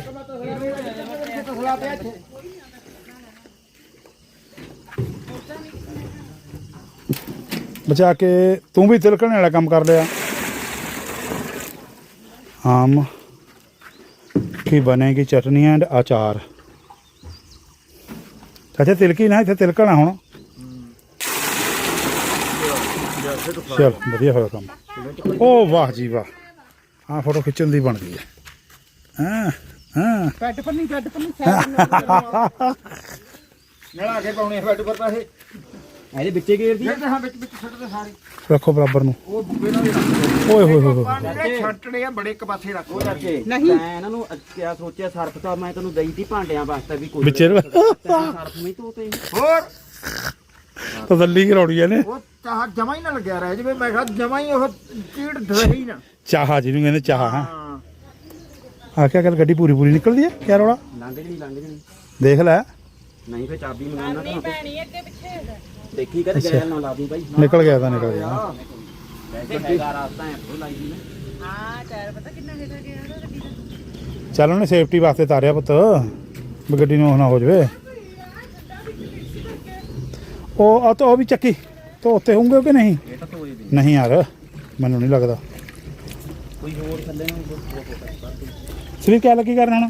ਤਸਲਾ ਪਿਆ ਇੱਥੇ। ਬਚਾ ਕੇ ਤੂੰ ਵੀ ਤਿਲਕਣ ਵਾਲਾ ਕੰਮ ਕਰ ਲਿਆ। ਆਮ ਕੀ ਬਣੇਗੀ ਚਟਨੀ ਐਂਡ ਅਚਾਰ। ਚਾਚਾ ਤਿਲਕੀ ਨਾ ਇੱਥੇ ਤਿਲਕਣਾ ਹੁਣ। ਚਲ ਵਧੀਆ ਹੋਇਆ ਕੰਮ। ਓ ਵਾਹ ਜੀ ਵਾਹ। ਆ ਫੋਟੋ ਖਿੱਚਣ ਦੀ ਬਣਦੀ ਹੈ ਹਾਂ ਹਾਂ। ਬੈੱਡ ਪਰ ਨਹੀਂ ਬੈੱਡ ਪਰ ਨਹੀਂ ਸਾਈਡ ਨਲਾ ਕੇ ਪਾਉਣੇ ਬੈੱਡ ਪਰ ਤਾਂ ਇਹ ਇਹਦੇ ਵਿੱਚੇ ਗੇਰਦੀ ਜਿਹੜੇ ਹਾਂ ਵਿੱਚ ਵਿੱਚ ਛੱਡਦੇ ਸਾਰੇ। ਰੱਖੋ ਬਰਾਬਰ ਨੂੰ। ਉਹ ਬੁੱਗੇ ਨਾਲ ਹੀ ਰੱਖਦੇ ਓਏ ਹੋਏ ਹੋਏ ਹੋਏ। ਦੇ ਛੱਟਣੇ ਆ ਬੜੇ ਇੱਕ ਪਾਸੇ ਰੱਖੋ ਚਾਚੇ ਨਹੀਂ। ਮੈਂ ਇਹਨਾਂ ਨੂੰ ਕਿਆ ਸੋਚਿਆ ਸਰਫ ਤਾਂ ਮੈਂ ਤੈਨੂੰ ਦਈ ਤੀ ਭਾਂਡਿਆਂ ਵਾਸਤੇ ਵੀ ਕੋਈ। ਵਿੱਚੇ ਸਰਫ ਨਹੀਂ ਧੋਤੇ ਹੋਰ? ਤਸੱਲੀ ਕਰਾਉਣੀ ਇਹਨੇ। ਉਹ ਚਾਹ ਜਮਾ ਹੀ ਨਾ ਲੱਗਿਆ ਰਹਿ ਜਵੇ। ਮੈਂ ਕਿਹਾ ਜਮਾ ਹੀ ਉਹ ਚੀੜ ਰਹੀ ਨਾ। ਚਾਹ ਜਿਹਨੂੰ ਕਹਿੰਦੇ ਚਾਹ ਹਾਂ। ਹਾਂ। ਆ ਕਿਆ ਗੱਲ ਗੱਡੀ ਪੂਰੀ ਪੂਰੀ ਨਿਕਲਦੀ ਹੈ ਕਿਆ ਰੌਲਾ? ਲੰਘ ਜਣੀ ਲੰਘ ਜਣੀ। ਦੇਖ ਲੈ। ਨਹੀਂ ਫੇ ਚਾਬੀ ਮੰਗਾਉਣਾ ਤਾਂ ਪੈਣੀ ਅੱਗੇ ਪਿੱਛੇ ਦੇਖੀ ਕਦੇ ਗੈਰ ਨਾ ਲਾ ਦੀ ਬਾਈ। ਨਿਕਲ ਗਿਆ ਤਾਂ ਨਿਕਲ ਗਿਆ। ਹਾਂ ਟਾਇਰ ਪਤਾ ਕਿੰਨਾ ਉਹਦਾ ਗੱਡੀ ਦਾ? ਚੱਲ ਉਹਨੇ ਸੇਫਟੀ ਵਾਸਤੇ ਤਾਰਿਆ ਪੁੱਤ ਵੀ ਗੱਡੀ ਨੂੰ ਉਹ ਨਾ ਹੋ ਜਾਵੇ। ਉਹ ਆ ਤਾਂ ਉਹ ਵੀ ਚੱਕੀ ਤੋਂ ਉੱਤੇ ਹੋਊਗੇ ਕਿ ਨਹੀਂ? ਇਹ ਤਾਂ ਧੋਏ ਦੇ ਨਹੀਂ ਯਾਰ ਮੈਨੂੰ ਨਹੀਂ ਲੱਗਦਾ। ਕੋਈ ਹੋਰ ਥੱਲੇ ਨੂੰ ਸਰੀ ਕਿਆ ਲੱਗੀ ਕਰਨ ਹੁਣ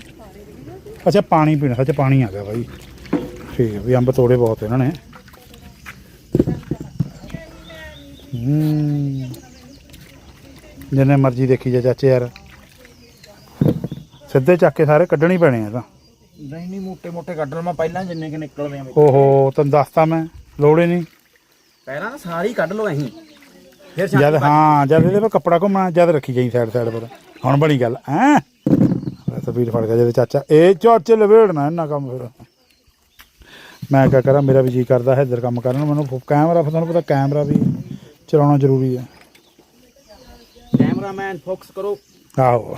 ਅੱਛਾ ਪਾਣੀ ਪੀਣਾ ਸੱਚ ਪਾਣੀ ਆ ਗਿਆ ਬਾਈ। ਠੀਕ ਹੈ ਵੀ ਅੰਬ ਤੋੜੇ ਬਹੁਤ ਇਹਨਾਂ ਨੇ। ਹੂੰ। ਜਿੰਨੇ ਮਰਜ਼ੀ ਦੇਖੀ ਜਾ ਚਾਚੇ ਯਾਰ। ਸਿੱਧੇ ਚੱਕ ਕੇ ਸਾਰੇ ਕੱਢਣੇ ਹੀ ਪੈਣੇ ਆ ਤਾਂ। ਨਹੀਂ ਨਹੀਂ ਮੋਟੇ ਮੋਟੇ ਕੱਢ ਲਵਾਂ। ਪਹਿਲਾਂ ਜਿੰਨੇ ਕਿ ਨਿਕਲਦੇ ਆ ਓਹੋ ਤੈਨੂੰ ਦੱਸਤਾ ਮੈਂ। ਲੋੜੇ ਨਹੀਂ। ਪਹਿਲਾਂ ਤਾਂ ਸਾਰੀ ਕੱਢ ਲਓ ਅਸੀਂ। ਫਿਰ ਜਦ ਹਾਂ ਜਦ ਇਹਦੇ ਪਰ ਕੱਪੜਾ ਘੁੰਮਣਾ ਜਦ ਰੱਖੀ ਜਾਈ ਸਾਈਡ ਸਾਈਡ ਪਰ। ਹੁਣ ਬਣੀ ਗੱਲ ਐ ਤਬੀਰ ਫੜ ਗਿਆ ਜਦ ਚਾਚਾ। ਇਹ ਚਾਚੇ ਲਵੇੜਨਾ ਇਹਨਾਂ ਕੰਮ ਫਿਰ। ਮੈਂ ਕਿਆ ਕਰਾਂ ਮੇਰਾ ਵੀ ਜੀ ਕਰਦਾ ਹੈ ਇੱਧਰ ਕੰਮ ਕਰਨ। ਮੈਨੂੰ ਕੈਮਰਾ ਤੁਹਾਨੂੰ ਪਤਾ ਕੈਮਰਾ ਵੀ ਚਲਾਉਣਾ ਜ਼ਰੂਰੀ ਹੈ। ਕੈਮਰਾਮੈਨ ਫੋਕਸ ਕਰੋ। ਆਹੋ।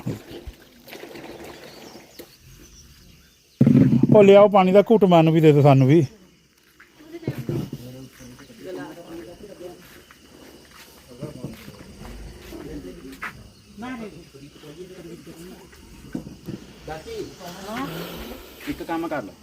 ਉਹ ਲਿਆਓ ਪਾਣੀ ਦਾ ਘੁੱਟ ਮਾਨ ਵੀ ਦੇ ਦਿਓ ਸਾਨੂੰ ਵੀ ਕੰਮ ਕਰ ਲੈ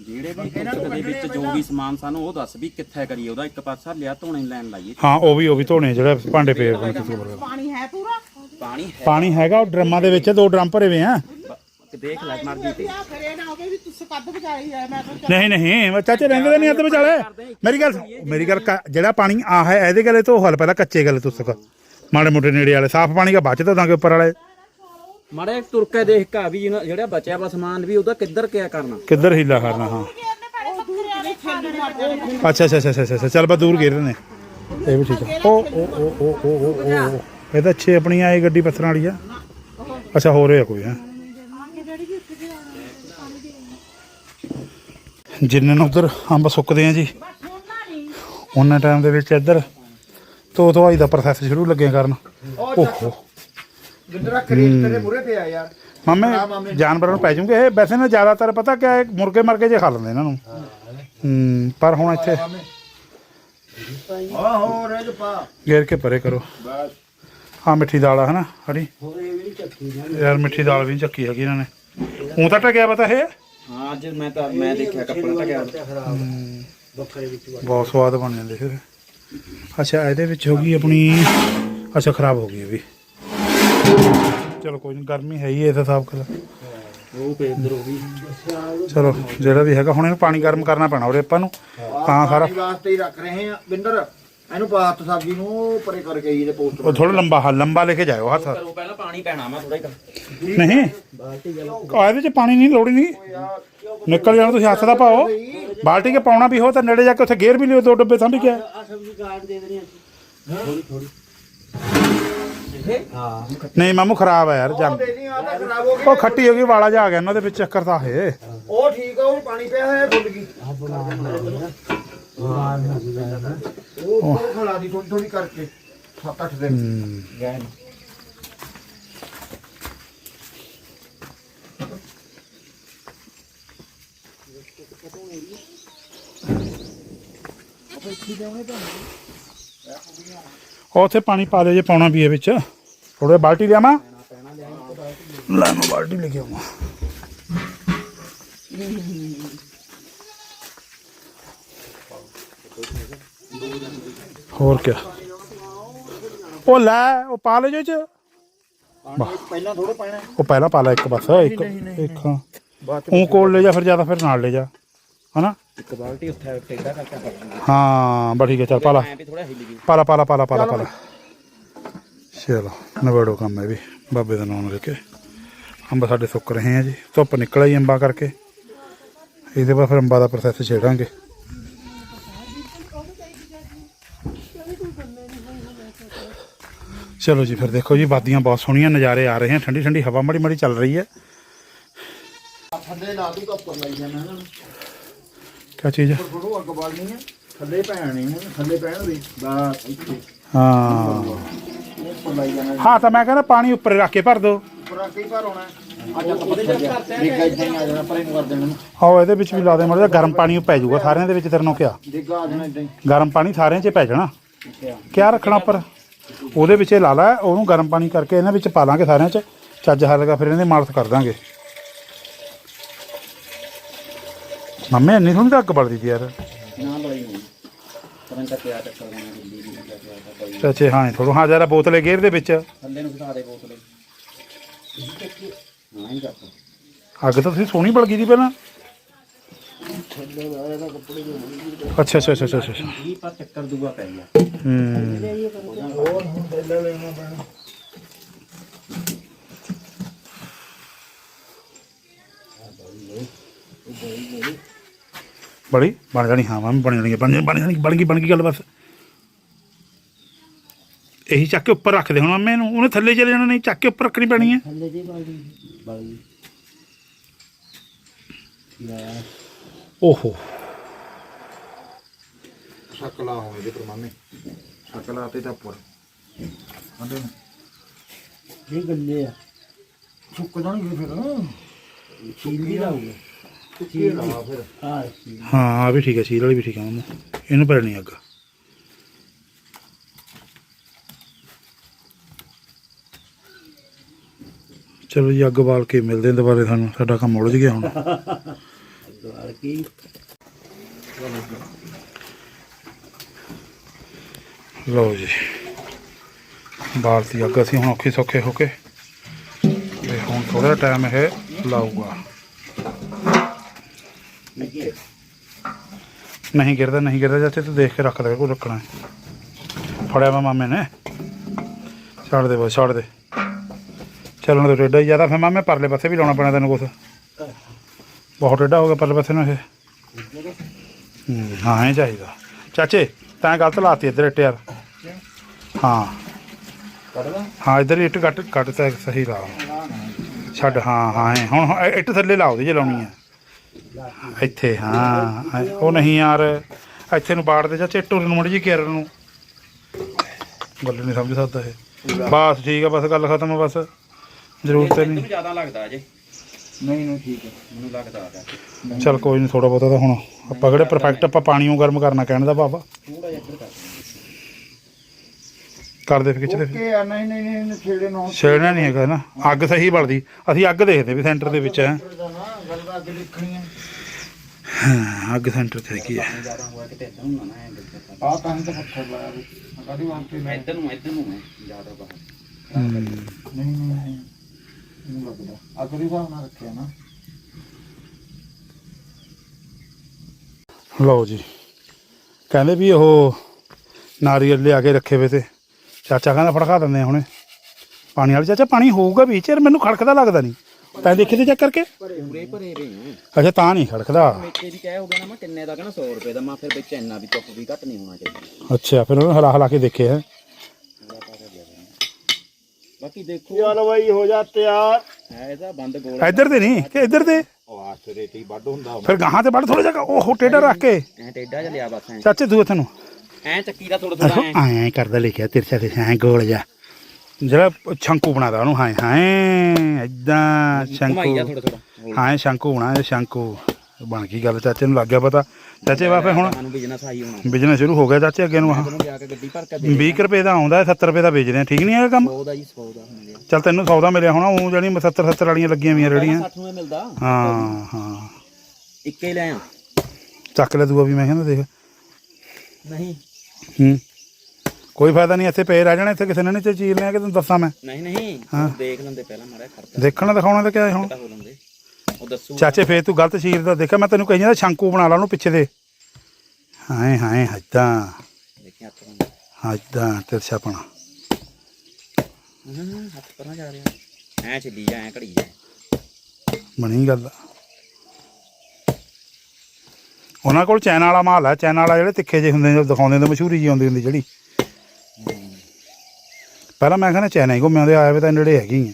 ਜਿਹੜੇ ਵੀ ਕੁੱਕ ਦੇ ਵੀ ਸਮਾਨ ਸਾਨੂੰ ਉਹ ਦੱਸ ਵੀ ਕਿੱਥੇ ਕਰੀਏ ਉਹਦਾ ਇੱਕ ਪਾਸਾ ਲਿਆ ਧੋਣੇ ਲੈਣ ਲਾਈਏ। ਹਾਂ ਉਹ ਵੀ ਉਹ ਵੀ ਧੋਣੇ ਜਿਹੜੇ ਭਾਂਡੇ ਪਏ ਹੋਏ ਨੇ ਉੱਪਰ। ਪਾਣੀ ਹੈ ਪੂਰਾ? ਪਾਣੀ ਹੈ। ਪਾਣੀ ਹੈਗਾ ਉਹ ਡਰਮਾਂ ਦੇ ਵਿੱਚ ਦੋ ਡਰਮ ਭਰੇ ਹੋਏ ਆ। ਬ- ਦੇਖ ਲੈ ਮਰਜ਼ੀ ਤੇ। ਆ ਫਿਰ ਇਹ ਨਾ ਹੋਵੇ ਵੀ ਤੁਸੀਂ ਕੱਦ ਬਚਾਈ ਹੈ ਮੈਂ ਤਾਂ ਚੱਲ ਨਹੀਂ ਨਹੀਂ ਉਹ ਚਾਚੇ ਰਹਿੰਦੇ ਤਾਂ ਨਹੀਂ ਅੱਧ ਵਿਚਾਲੇ। ਮੇਰੀ ਗੱਲ ਮੇਰੀ ਗੱਲ ਕ- ਜਿਹੜਾ ਪਾਣੀ ਆ ਹੈ ਇਹਦੇ ਗਲੇ ਤੋਂ ਹਲ ਪਹਿਲਾਂ ਕੱਚੇ ਗਲੇ ਤੋਂ ਸੁੱਕ। ਮਾੜੇ ਮੋਟੇ ਨੇੜੇ ਵਾਲੇ ਸਾਫ਼ ਪਾਣੀ ਦਾ ਬਾਅਦ ਚ ਧੋ ਦਾਂਗੇ ਉੱਪਰ ਵਾਲੇ। ਮਾੜੇ ਤੁਰ ਕੇ ਦੇਖ ਕਾ ਵੀ ਜਿਹਨਾਂ- ਜਿਹੜਾ ਬਚਿਆ ਵਾ ਸਮਾਨ ਵੀ ਉਹਦਾ ਕਿੱਧਰ ਕਿਆ ਕਰਨਾ? ਕਿੱਧਰ ਹੀਲਾ ਕਰਨਾ ਹਾਂ ਉਹ ਦੂਰ ਕਿਤੇ ਖੇਲੂ ਮਾਰ ਜਾਣੇ ਅੱਛਾ ਅੱਛਾ ਅੱਛਾ ਅੱਛਾ ਅੱਛਾ ਚੱਲ ਬਾ ਦੂਰ ਗੇਰ ਨੇ। ਇਹ ਵੀ ਠੀਕ ਹੈ ਉਹ ਉਹ ਉਹ ਉਹ ਉਹ ਉਹ ਇਹ ਤਾਂ ਅੱਛੇ ਆਪਣੀ ਆਏ ਗੱਡੀ ਪੱਥਰਾਂ ਵਾਲੀ ਆ। ਅੱਛਾ ਹੋ ਰਿਹਾ ਕੋਈ ਹੈ। ਜਿੰਨੇ ਨੂੰ ਉਧਰ ਅੰਬ ਸੁੱਕਦੇ ਆ ਜੀ ਉਹਨਾਂ ਟਾਈਮ ਦੇ ਵਿੱਚ ਇੱਧਰ ਤੋ ਧੋਆਈ ਦਾ ਪ੍ਰੋਸੈਸ ਸ਼ੁਰੂ ਲੱਗੇ ਕਰਨ। ਓਹੋ। ਜਿੰਦਰਾ ਕਰੇਟ ਤੇਰੇ ਮੂਰੇ ਪਿਆ ਯਾਰ। ਮਾਮੇ ਜਾਨਵਰਾਂ ਨੂੰ ਪੈ ਜੂਗੇ ਇਹ ਵੈਸੇ ਨਾ ਜ਼ਿਆਦਾਤਰ ਪਤਾ ਹੈ ਮੁਰਗੇ ਮਰਗੇ ਜੇ ਖਾ ਲੈਂਦੇ ਇਹਨਾਂ ਨੂੰ। ਹੂੰ ਪਰ ਹੁਣ ਇੱਥੇ ਹਾਂ ਹੋ ਰਹਿ ਪਾ। ਗੇਰ ਕੇ ਪਰੇ ਕਰੋ। ਬਸ। ਹਾਂ ਮਿੱਠੀ ਦਾਲ ਆ ਹਨਾ ਹਰੀ? ਯਾਰ ਮਿੱਠੀ ਦਾਲ ਵੀ ਨੀ ਚੱਕੀ ਹੈਗੀ ਇਹਨਾਂ ਨੇ। ਉਹ ਤਾਂ ਟਕਿਆ ਪਤਾ ਇਹ? ਹਾਂ ਅੱਜ ਮੈਂ ਤਾਂ ਮੈਂ ਦੇਖਿਆ ਕੱਪੜਾ ਤਾਂ ਗਿਆ ਬਹੁਤ ਸਵਾਦ ਬਣ ਜਾਂਦੇ ਫਿਰ। ਅੱਛਾ ਇਹਦੇ ਵਿੱਚ ਹੋ ਗਈ ਆਪਣੀ ਅੱਛਾ ਖਰਾਬ ਹੋ ਗਈ ਇਹ ਵੀ। ਚਲੋ ਕੋਈ ਨਹੀਂ ਗਰਮੀ ਹੈ ਹੀ ਇਹ ਤਾਂ ਸਾਫ਼ ਕਰ ਉਹ ਚਲੋ ਜਿਹੜਾ ਵੀ ਹੈਗਾ ਹੁਣ ਇਹਨੂੰ ਪਾਣੀ ਗਰਮ ਕਰਨਾ ਪੈਣਾ ਉਰੇ ਆਪਾਂ ਨੂੰ। ਤਾਂ ਸਾਰਾ ਪਾਣੀ ਵਾਸਤੇ ਹੀ ਰੱਖ ਰਹੇ ਆ ਬਿੰਦਰ ਇਹਨੂੰ ਪਾਤ ਸਬਜ਼ੀ ਨੂੰ ਪਰੇ ਕਰ ਗਈ ਇਹਦੇ ਪੋਸਟ ਉਹ ਥੋੜਾ ਲੰਬਾ ਹਾਂ ਲੰਬਾ ਲੈ ਕੇ ਜਾਇਓ ਹੱਥ। ਕਰੋ ਪਹਿਲਾਂ ਪਾਣੀ ਪੈਣਾ ਮੈਂ ਥੋੜਾ ਹੀ ਨਹੀਂ। ਆ ਇਹਦੇ ਚ ਪਾਣੀ ਨਹੀਂ ਲੋੜ ਨਹੀਂ। ਨਿਕਲ ਜਾਣਾ ਤੁਸੀਂ ਹੱਥ ਦਾ ਪਾਓ। ਬਾਲਟੀ ਕੇ ਪਾਉਣਾ ਵੀ ਹੋ ਤਾਂ ਨੇੜੇ ਜਾ ਕੇ ਉੱਥੇ ਗੇਰ ਵੀ ਲਿਓ ਦੋ ਡੱਬੇ ਸੰਭ ਗਿਆ ਆ ਸਬਜ਼ੀ ਕਾਟ ਦੇ ਦੇਣੀ ਨਹੀਂ ਮਾਮੂ ਖਰਾਬ ਆ ਯਾਰ ਆ ਤਾਂ ਖਰਾਬ ਹੋ ਗਈ। ਉਹ ਖੱਟੀ ਹੋ ਗਈ ਵਾਲਾ ਜਾ ਆ ਗਿਆ ਇਹਨਾਂ ਦੇ ਵਿੱਚ ਚੱਕਰ ਤਾਂ ਹੈ ਉਹ ਠੀਕ ਆ ਉਹ ਪਾਣੀ ਪਿਆ ਹੋਇਆ ਫੁੱਲ ਗਈ। ਉਹ ਉਹ ਖਲਾ ਦੀ ਥੋੜੀ ਥੋੜੀ ਕਰਕੇ 7-8 ਦਿਨ। ਗਏ ਨੇ। ਉਹ ਉੱਥੇ ਪਾਣੀ ਪਾ ਲਿਓ ਜੇ ਪਾਉਣਾ ਵੀ ਹੈ ਵਿੱਚ। ਥੋੜਾ ਬਾਲਟੀ ਲਿਆਵਾਂ। ਲੈ ਮੈਂ ਬਾਲਟੀ ਲੈ ਕੇ ਆਵਾਂ ਹੋਰ ਕੀ ਉਹ ਲੈ ਉਹ ਪਾ ਲੈ ਜੇ ਚ। ਪਹਿਲਾਂ ਥੋੜਾ ਪਾਣਾ ਉਹ ਪਹਿਲਾਂ ਪਾ ਲੈ ਇੱਕ ਬਸ ਇੱਕ ਇੱਕ ਹਾਂ। ਉਹ ਕੋਲ ਲੈ ਜਾ ਫਿਰ ਜ਼ਿਆਦਾ ਫਿਰ ਨਾਲ ਲੈ ਜਾ। ਹਨਾ ਇੱਕ ਬਾਲਟੀ ਉੱਥੇ ਟੇਡਾ ਕਰਕੇ ਪੱਟਣਾ ਹਾਂ ਬਸ ਠੀਕ ਹੈ ਚੱਲ ਪਾ ਲਾ ਐ ਵੀ ਥੋੜਾ ਹਿੱਲ ਗਈ ਪਾਲਾ ਪਾਲਾ ਪਾਲਾ ਪਾਲਾ ਪਾਲਾ ਚਲੋ ਨਵੇੜੋ ਕੰਮ ਹੈ ਵੀ ਬਾਬੇ ਦਾ ਨਾਮ ਲੈ ਕੇ ਅੰਬ ਸਾਡੇ ਸੁੱਕ ਰਹੇ ਆ ਜੀ ਧੁੱਪ ਨਿਕਲ ਆਈ ਅੰਬਾਂ ਕਰਕੇ ਇਹਦੇ ਬਾਅਦ ਫਿਰ ਅੰਬਾਂ ਦਾ ਪ੍ਰੋਸੈਸ ਛੇੜਾਂਗੇ ਚਲੋ ਜੀ ਫਿਰ ਦੇਖੋ ਜੀ ਵਾਦੀਆਂ ਬਹੁਤ ਸੋਹਣੀਆਂ ਨਜ਼ਾਰੇ ਆ ਰਹੇ ਆ ਠੰਡੀ ਠੰਡੀ ਹਵਾ ਮੜੀ ਮੜੀ ਚੱਲ ਰਹੀ ਹੈ ਥੱਲੇ ਲਾ ਦੂ ਕੱਪਰ ਲਾਈ ਜਾਣਾ ਇਹਨਾਂ ਕਿਆ ਚੀਜ਼ ਹੈ ਥੋੜੋ ਅੱਗ ਬਾਲਣੀ ਆ ਥੱਲੇ ਪੈਣੇ ਨੇ ਥੱਲੇ ਪੈਣ ਦੇ ਬਸ ਇੱਥੇ। ਹਾਂ। ਉੱਪਰ ਲਾਈ ਜਾਣਾ। ਹਾਂ ਤਾਂ ਮੈਂ ਕਹਿੰਦਾ ਪਾਣੀ ਉੱਪਰ ਰੱਖ ਕੇ ਭਰ ਦੋ। ਪੂਰਾ ਕਈ ਵਾਰ ਹੋਣਾ ਅੱਜ ਜਾ ਦੇਖਾ ਇੱਦਾਂ ਹੀ। ਆ ਜਾਣਾ ਪਰੇ ਨੂੰ ਕਰ ਦੇਣਾ ਇਹਨੂੰ। ਆਓ ਇਹਦੇ ਵਿੱਚ ਵੀ ਲਾ ਦੇ ਮੜਾ ਗਰਮ ਪਾਣੀ ਪੈ ਜਾਊਗਾ ਸਾਰਿਆਂ ਦੇ ਵਿੱਚ ਤੇਰੇ ਨੂੰ ਕਿਆ? ਦੇਖਾ ਆ ਜਾਣਾ ਇੱਦਾਂ ਹੀ। ਗਰਮ ਪਾਣੀ ਸਾਰਿਆਂ 'ਚ ਪੈ ਜਾਣਾ। ਕਿਆ ਰੱਖਣਾ ਉੱਪਰ? ਉਹਦੇ ਵਿੱਚ ਇਹ ਲਾ ਲਾ ਉਹਨੂੰ ਗਰਮ ਪਾਣੀ ਕਰਕੇ ਇਹਨਾਂ ਵਿੱਚ ਪਾ ਲਾਂਗੇ ਸਾਰਿਆਂ 'ਚ। ਚੱਜ ਹਲਕਾ ਫਿਰ ਇਹਦੇ ਮਾਲਸ਼ ਕਰ ਦਾਂਗੇ। ਮੰਮੀ ਇੰਨੀ ਸੋਹਣੀ ਤਾਂ ਅੱਗ ਬਲਦੀ ਤੀ ਯਾਰ। ਨਾ ਤਾਂ ਚੱਕਰ ਦਿੱਲੀ ਦੀ ਥੱਲੇ ਚਾਚੇ ਹਾਂ ਥੋੜਾ ਹਾਂ ਜਰਾ ਬੋਤਲੇ ਗੇਰ ਦੇ ਵਿੱਚ। ਨੂੰ ਘਟਾ ਦੇ ਬੋਤਲੇ। ਹਾਂ ਹੀ ਕਰ ਅੱਗ ਤਾਂ ਤੁਸੀਂ ਸੋਹਣੀ ਬਲ ਗਈ ਦੀ ਪਹਿਲਾਂ ਅੱਛਾ ਅੱਛਾ ਅੱਛਾ ਅੱਛਾ ਅੱਛਾ। ਇਹ ਪਰ ਚੱਕਰ ਦੂਆ ਪੈ ਗਿਆ। ਹੂੰ। ਬੜੀ ਬਣ ਜਾਣੀ ਹਾਂ ਮੈਂ ਬਣ ਜਾਣੀ ਹੈ, ਬਣ ਜਾਣੀ ਬਣ ਜਾਣੀ ਬਣ ਗਈ ਬਣ ਗਈ ਗੱਲ ਬਸ ਇਹੀ ਚੱਕ ਕੇ ਉੱਪਰ ਰੱਖ ਦੇ ਹੁਣ ਮੰਮੇ ਨੂੰ ਉਹਨੇ ਥੱਲੇ ਚਲੇ ਜਾਣਾ ਨਹੀਂ ਚੱਕ ਕੇ ਉੱਪਰ ਰੱਖਣੀ ਪੈਣੀ ਹੈ ਥੱਲੇ ਦੀ ਬਾਲਟੀ ਬਾਲਟੀ ਓਹੋ ਸ਼ਕਲਾ ਹੋਵੇ ਦੇ ਪ੍ਰਮਾਨੇ ਸ਼ਕਲਾ ਤੇ ਤਾਂ ਉੱਪਰ ਅੰਦੇ ਇਹ ਗੱਲੇ ਆ ਸੁੱਕ ਜਾਣਗੇ ਫਿਰ ਚੀਲੀ ਲਾਉਂਗੇ ਫਿਰ। ਹਾਂ ਹਾਂ ਆ ਵੀ ਠੀਕ ਹੈ ਸੀਲ ਵਾਲੀ ਵੀ ਠੀਕ ਹੈ ਮੰਮੂ ਇਹਨੂੰ ਪੈਣੀ ਅੱਗ। ਚਲੋ ਜੀ ਅੱਗ ਬਾਲ ਕੇ ਮਿਲਦੇ ਹਾਂ ਦੁਬਾਰੇ ਤੁਹਾਨੂੰ। ਸਾਡਾ ਕੰਮ ਉਲਝ ਗਿਆ ਹੁਣ। ਦੁਆਰ ਕੀ ਲਓ ਜੀ। ਬਾਲਤੀ ਅੱਗ ਅਸੀਂ ਹੁਣ ਔਖੇ ਸੌਖੇ ਹੋ ਕੇ। ਤੇ ਹੁਣ ਥੋੜਾ ਟਾਈਮ ਇਹ ਲਾਊਗਾ। ਨਹੀਂ ਗਿਰਦਾ। ਨਹੀਂ ਗਿਰਦਾ ਚਾਚੇ ਤੂੰ ਦੇਖ ਕੇ ਰੱਖ ਦੇ ਕੋਈ ਰੱਖਣਾ ਹੈ। ਫੜਿਆ ਮੈਂ ਮਾਮੇ ਨੇ। ਛੱਡ ਦੇ ਬਸ, ਛੱਡ ਦੇ। ਚੱਲਣ ਦੇ ਟੇਡਾ ਹੀ ਜ਼ਿਆਦਾ, ਫਿਰ ਮਾਮੇ ਪਰਲੇ ਪਾਸੇ ਵੀ ਲਾਉਣਾ ਪੈਣਾ ਤੈਨੂੰ ਕੁਛ। ਬਹੁਤ ਟੇਡਾ ਹੋ ਗਿਆ ਪਰਲੇ ਪਾਸੇ ਨੂੰ ਇਹ। ਹਾਂ ਇਹ ਚਾਹੀਦਾ। ਚਾਚੇ, ਤੈਂ ਗਲਤ ਲਾਤੀ ਇੱਧਰ ਇੱਟ ਯਾਰ। ਹਾਂ। ਹਾਂ, ਇੱਧਰ ਇੱਟ ਕੱਟ ਕੱਟ ਤਾਂ ਸਹੀ ਲਾ। ਛੱਡ, ਹਾਂ ਹਾਂ ਹੁਣ ਇੱਟ ਥੱਲੇ ਲਾਓ ਉਹਦੀ ਜੇ ਲਾਉਣੀ ਹੈ ਇੱਥੇ ਹਾਂ। ਉਹ ਨਹੀਂ ਯਾਰ ਇੱਥੇ ਨੂੰ ਬਾੜ ਦੇ ਚਾਚੇ ਇੱਟੂ ਨੂੰ ਮੜੀ ਜੀ ਕੇਰਲ ਨੂੰ। ਗੱਲ ਨਹੀਂ ਸਮਝ ਸਕਦਾ ਇਹ। ਬਸ ਠੀਕ ਆ ਬਸ ਗੱਲ ਖਤਮ ਆ ਬਸ। ਜ਼ਰੂਰਤ ਨਹੀਂ। ਜ਼ਿਆਦਾ ਲੱਗਦਾ ਅਜੇ। ਨਹੀਂ ਨਹੀਂ ਠੀਕ ਹੈ ਮੈਨੂੰ ਲੱਗਦਾ ਆ ਚਲ ਕੋਈ ਨਹੀਂ ਥੋੜਾ ਬਹੁਤਾ ਤਾਂ ਹੁਣ ਆਪਾਂ ਕਿਹੜੇ ਪਰਫੈਕਟ ਆਪਾਂ ਪਾਣੀ ਨੂੰ ਗਰਮ ਕਰਨਾ ਕਹਿਣ ਦਾ ਭਾਵ। ਥੋੜਾ ਜਿਹਾ ਇੱਧਰ ਕਰ ਕਰ ਦੇ ਫਿਰ ਖਿੱਚ ਦੇ ਫਿਰ। ਓਕੇ ਆ ਨਹੀਂ ਨਹੀਂ ਨਹੀਂ ਛੇੜੇ ਨਾ ਛੇੜਨਾ ਨਹੀਂ ਹੈਗਾ ਨਾ। ਅੱਗ ਸਹੀ ਬਲਦੀ। ਅਸੀਂ ਅੱਗ ਦੇਖਦੇ ਵੀ ਸੈਂਟਰ ਦੇ ਵਿੱਚ ਹੈ। ਦਾ ਨਾ ਗੱਲ ਦਾ ਅੱਗੇ ਦੇਖਣੀ ਹੈ ਹਾਂ, ਅੱਗ ਸੈਂਟਰ ਤੇ ਹੈਗੀ ਲਓ ਜੀ। ਕਹਿੰਦੇ ਵੀ ਉਹ ਨਾਰੀਅਲ ਲਿਆ ਕੇ ਰੱਖੇ ਵੇ ਤੇ ਚਾਚਾ ਕਹਿੰਦਾ ਫੜਕਾ ਦਿੰਦੇ ਆ ਹੁਣੇ। ਪਾਣੀ ਵਾਲੇ। ਚਾਚਾ ਪਾਣੀ ਹੋਊਗਾ ਵਿੱਚ ਯਾਰ ਮੈਨੂੰ ਖੜਕਦਾ ਲੱਗਦਾ ਨਹੀਂ। ਤੈਂ ਦੇਖੀ ਤੇ ਚੈੱਕ ਕਰਕੇ ਪੂਰੇ ਭਰੇ ਵੇ ਹੈ ਅੱਛਾ ਤਾਂ ਨਹੀਂ ਖੜਕਦਾ ਮੇਚੇ ਵੀ ਕਹਿ ਹੋ ਗਿਆ ਨਾ ਮੈਂ ਕਿੰਨੇ ਦਾ ਕਹਿੰਦਾ 100 ਰੁਪਏ ਦਾ। ਮੈਂ ਫਿਰ ਵਿੱਚ ਇੰਨਾ ਵੀ ਚੁੱਪ ਵੀ ਘੱਟ ਨਹੀਂ ਹੋਣਾ ਚਾਹੀਦਾ। ਅੱਛਾ ਫਿਰ ਉਹਨੂੰ ਹਲਾ ਹਲਾ ਕੇ ਦੇਖੇ ਹੈ ਬਾਕੀ ਦੇਖੋ। ਚਲ ਬਾਈ ਹੋ ਜਾ ਤਿਆਰ। ਹੈ ਇਹਦਾ ਬੰਦ ਗੋਲ ਇੱਧਰ ਤੇ ਨਹੀਂ? ਕਿ ਇੱਧਰ ਤੇ ਉਹ ਆਸਰੇ ਤੇ ਵੱਡ ਹੁੰਦਾ ਫਿਰ ਗਾਹਾਂ ਤੇ ਵੱਢ ਥੋੜਾ ਜਿਹਾ ਉਹ ਟੇਡਾ ਰੱਖ ਕੇ। ਐ ਟੇਡਾ ਜਿਹਾ ਲਿਆ ਬਸ ਐ। ਚਾਚੇ ਤੂੰ ਇੱਥੇ ਨੂੰ। ਐ ਚੱਕੀ ਦਾ ਥੋੜਾ ਥੋੜਾ ਐ। ਐਂ ਕਰਦਾ ਲਿਖਿਆ ਤਿਰਛਾ ਤੇ ਐਂ ਗੋਲ ਜਾ ਜਿਹੜਾ ਛੰਕੂ ਬਣਾਦਾ ਉਹਨੂੰ ਹਾਂ ਹਾਂ ਘਮਾਈ ਜਾ ਸ਼ੰਕੂ। ਥੋੜਾ ਥੋੜਾ ਹਾਂ ਇਹ ਸ਼ੰਕੂ ਬਣਾ ਇਹ ਸ਼ੰਕੂ ਬਣ ਗਈ ਗੱਲ ਚਾਚੇ ਨੂੰ ਲੱਗ ਗਿਆ ਪਤਾ। ਚਾਚੇ ਵਾਪੇ ਹੁਣ ਸਾਨੂੰ ਬਿਜ਼ਨਸ ਆਈ ਹੋਣਾ। ਬਿਜ਼ਨਸ ਸ਼ੁਰੂ ਹੋ ਗਿਆ ਚਾਚੇ ਅੱਗੇ ਨੂੰ ਆਹ ਤੈਨੂੰ ਲਿਆ ਕੇ ਗੱਡੀ ਭਰ ਕੇ ਦੇ 20 ਕੁ ਰੁਪਏ ਦਾ ਆਉਂਦਾ 70 ਰੁਪਏ ਦਾ ਵੇਚਦੇ ਆ ਠੀਕ ਨਹੀਂ ਹੈਗਾ ਕੰਮ? 100 ਦਾ ਜੀ 100 ਦਾ ਹੁੰਦੇ ਆ ਚੱਲ ਤੈਨੂੰ 100 ਦਾ ਮਿਲਿਆ ਹੋਣਾ ਉਹ ਜਿਹੜੀ 70 70 ਵਾਲੀਆਂ ਲੱਗੀਆਂ ਵੀਆਂ ਰੇੜੀਆਂ। 60 ਨੂੰ ਮਿਲਦਾ। ਹਾਂ ਹਾਂ। ਇੱਕੇ ਲੈ ਆ। ਚੱਕ ਲੈ ਦੂਆ ਵੀ ਮੈਂ ਕਹਿੰਦਾ ਦੇਖ। ਨਹੀਂ। ਹੂੰ। ਕੋਈ ਫਾਇਦਾ ਨਹੀਂ ਇੱਥੇ ਪਏ ਰਹਿ ਜਾਣੇ ਇੱਥੇ ਕਿਸੇ ਨੇ ਨਹੀਂ ਚੀਰ ਲਿਆ ਕਿ ਤੈਨੂੰ ਦੱਸਾਂ ਮੈਂ। ਨਹੀਂ ਨਹੀਂ ਹਾਂ। ਦੇਖ ਲੈਂਦੇ ਪਹਿਲਾਂ ਮਾੜਾ ਜਿਹਾ ਖਰਚਾ। ਦੇਖਣਾ ਦਿਖਾਉਣਾ ਤਾਂ ਕਿਆ ਹੈ ਹੁਣ? ਪਤਾ ਹੋ ਲੈਂਦੇ ਉਹ ਦੱਸੂ। ਚਾਚੇ ਫੇਰ ਤੂੰ ਗਲਤ ਚੀਰ ਦਾ ਦੇਖਿਆ ਮੈਂ ਤੈਨੂੰ ਕਹੀ ਜਾਂਦਾ ਸ਼ੰਕੂ ਬਣਾ ਲਾ ਉਹਨੂੰ ਪਿੱਛੇ ਦੇ। ਹਾਏ ਹਾਏ ਹੱਦਾਂ। ਦੇਖੀ ਹੱਥ ਹੱਦਾਂ ਹਾਂ ਪਰਾਂ ਜਾ ਰਿਹਾ। ਐ ਚੱਲੀ ਜਾ ਐ ਘੜੀ ਜਾ। ਬਣੀ ਗੱਲ। ਉਹਨਾਂ ਕੋਲ ਚੈਨ ਵਾਲਾ ਮਾਲ ਹੈ ਚੈਨ ਵਾਲਾ ਜਿਹੜੇ ਤਿੱਖੇ ਜਿਹੇ ਹੁੰਦੇ ਨੇ ਦਿਖਾਉਂਦੇ ਨੇ ਮਸ਼ਹੂਰੀ ਜੀ ਆਉਂਦੀ ਹੁੰਦੀ ਜਿਹੜੀ। ਪਹਿਲਾਂ ਮੈਂ ਕਹਿੰਦਾ ਚੈਨਾ ਹੀ ਘੁੰਮੇ ਆਉਂਦੇ ਆਏ ਵੇ ਤਾਂ ਨੇੜੇ ਹੈਗੀ ਆ।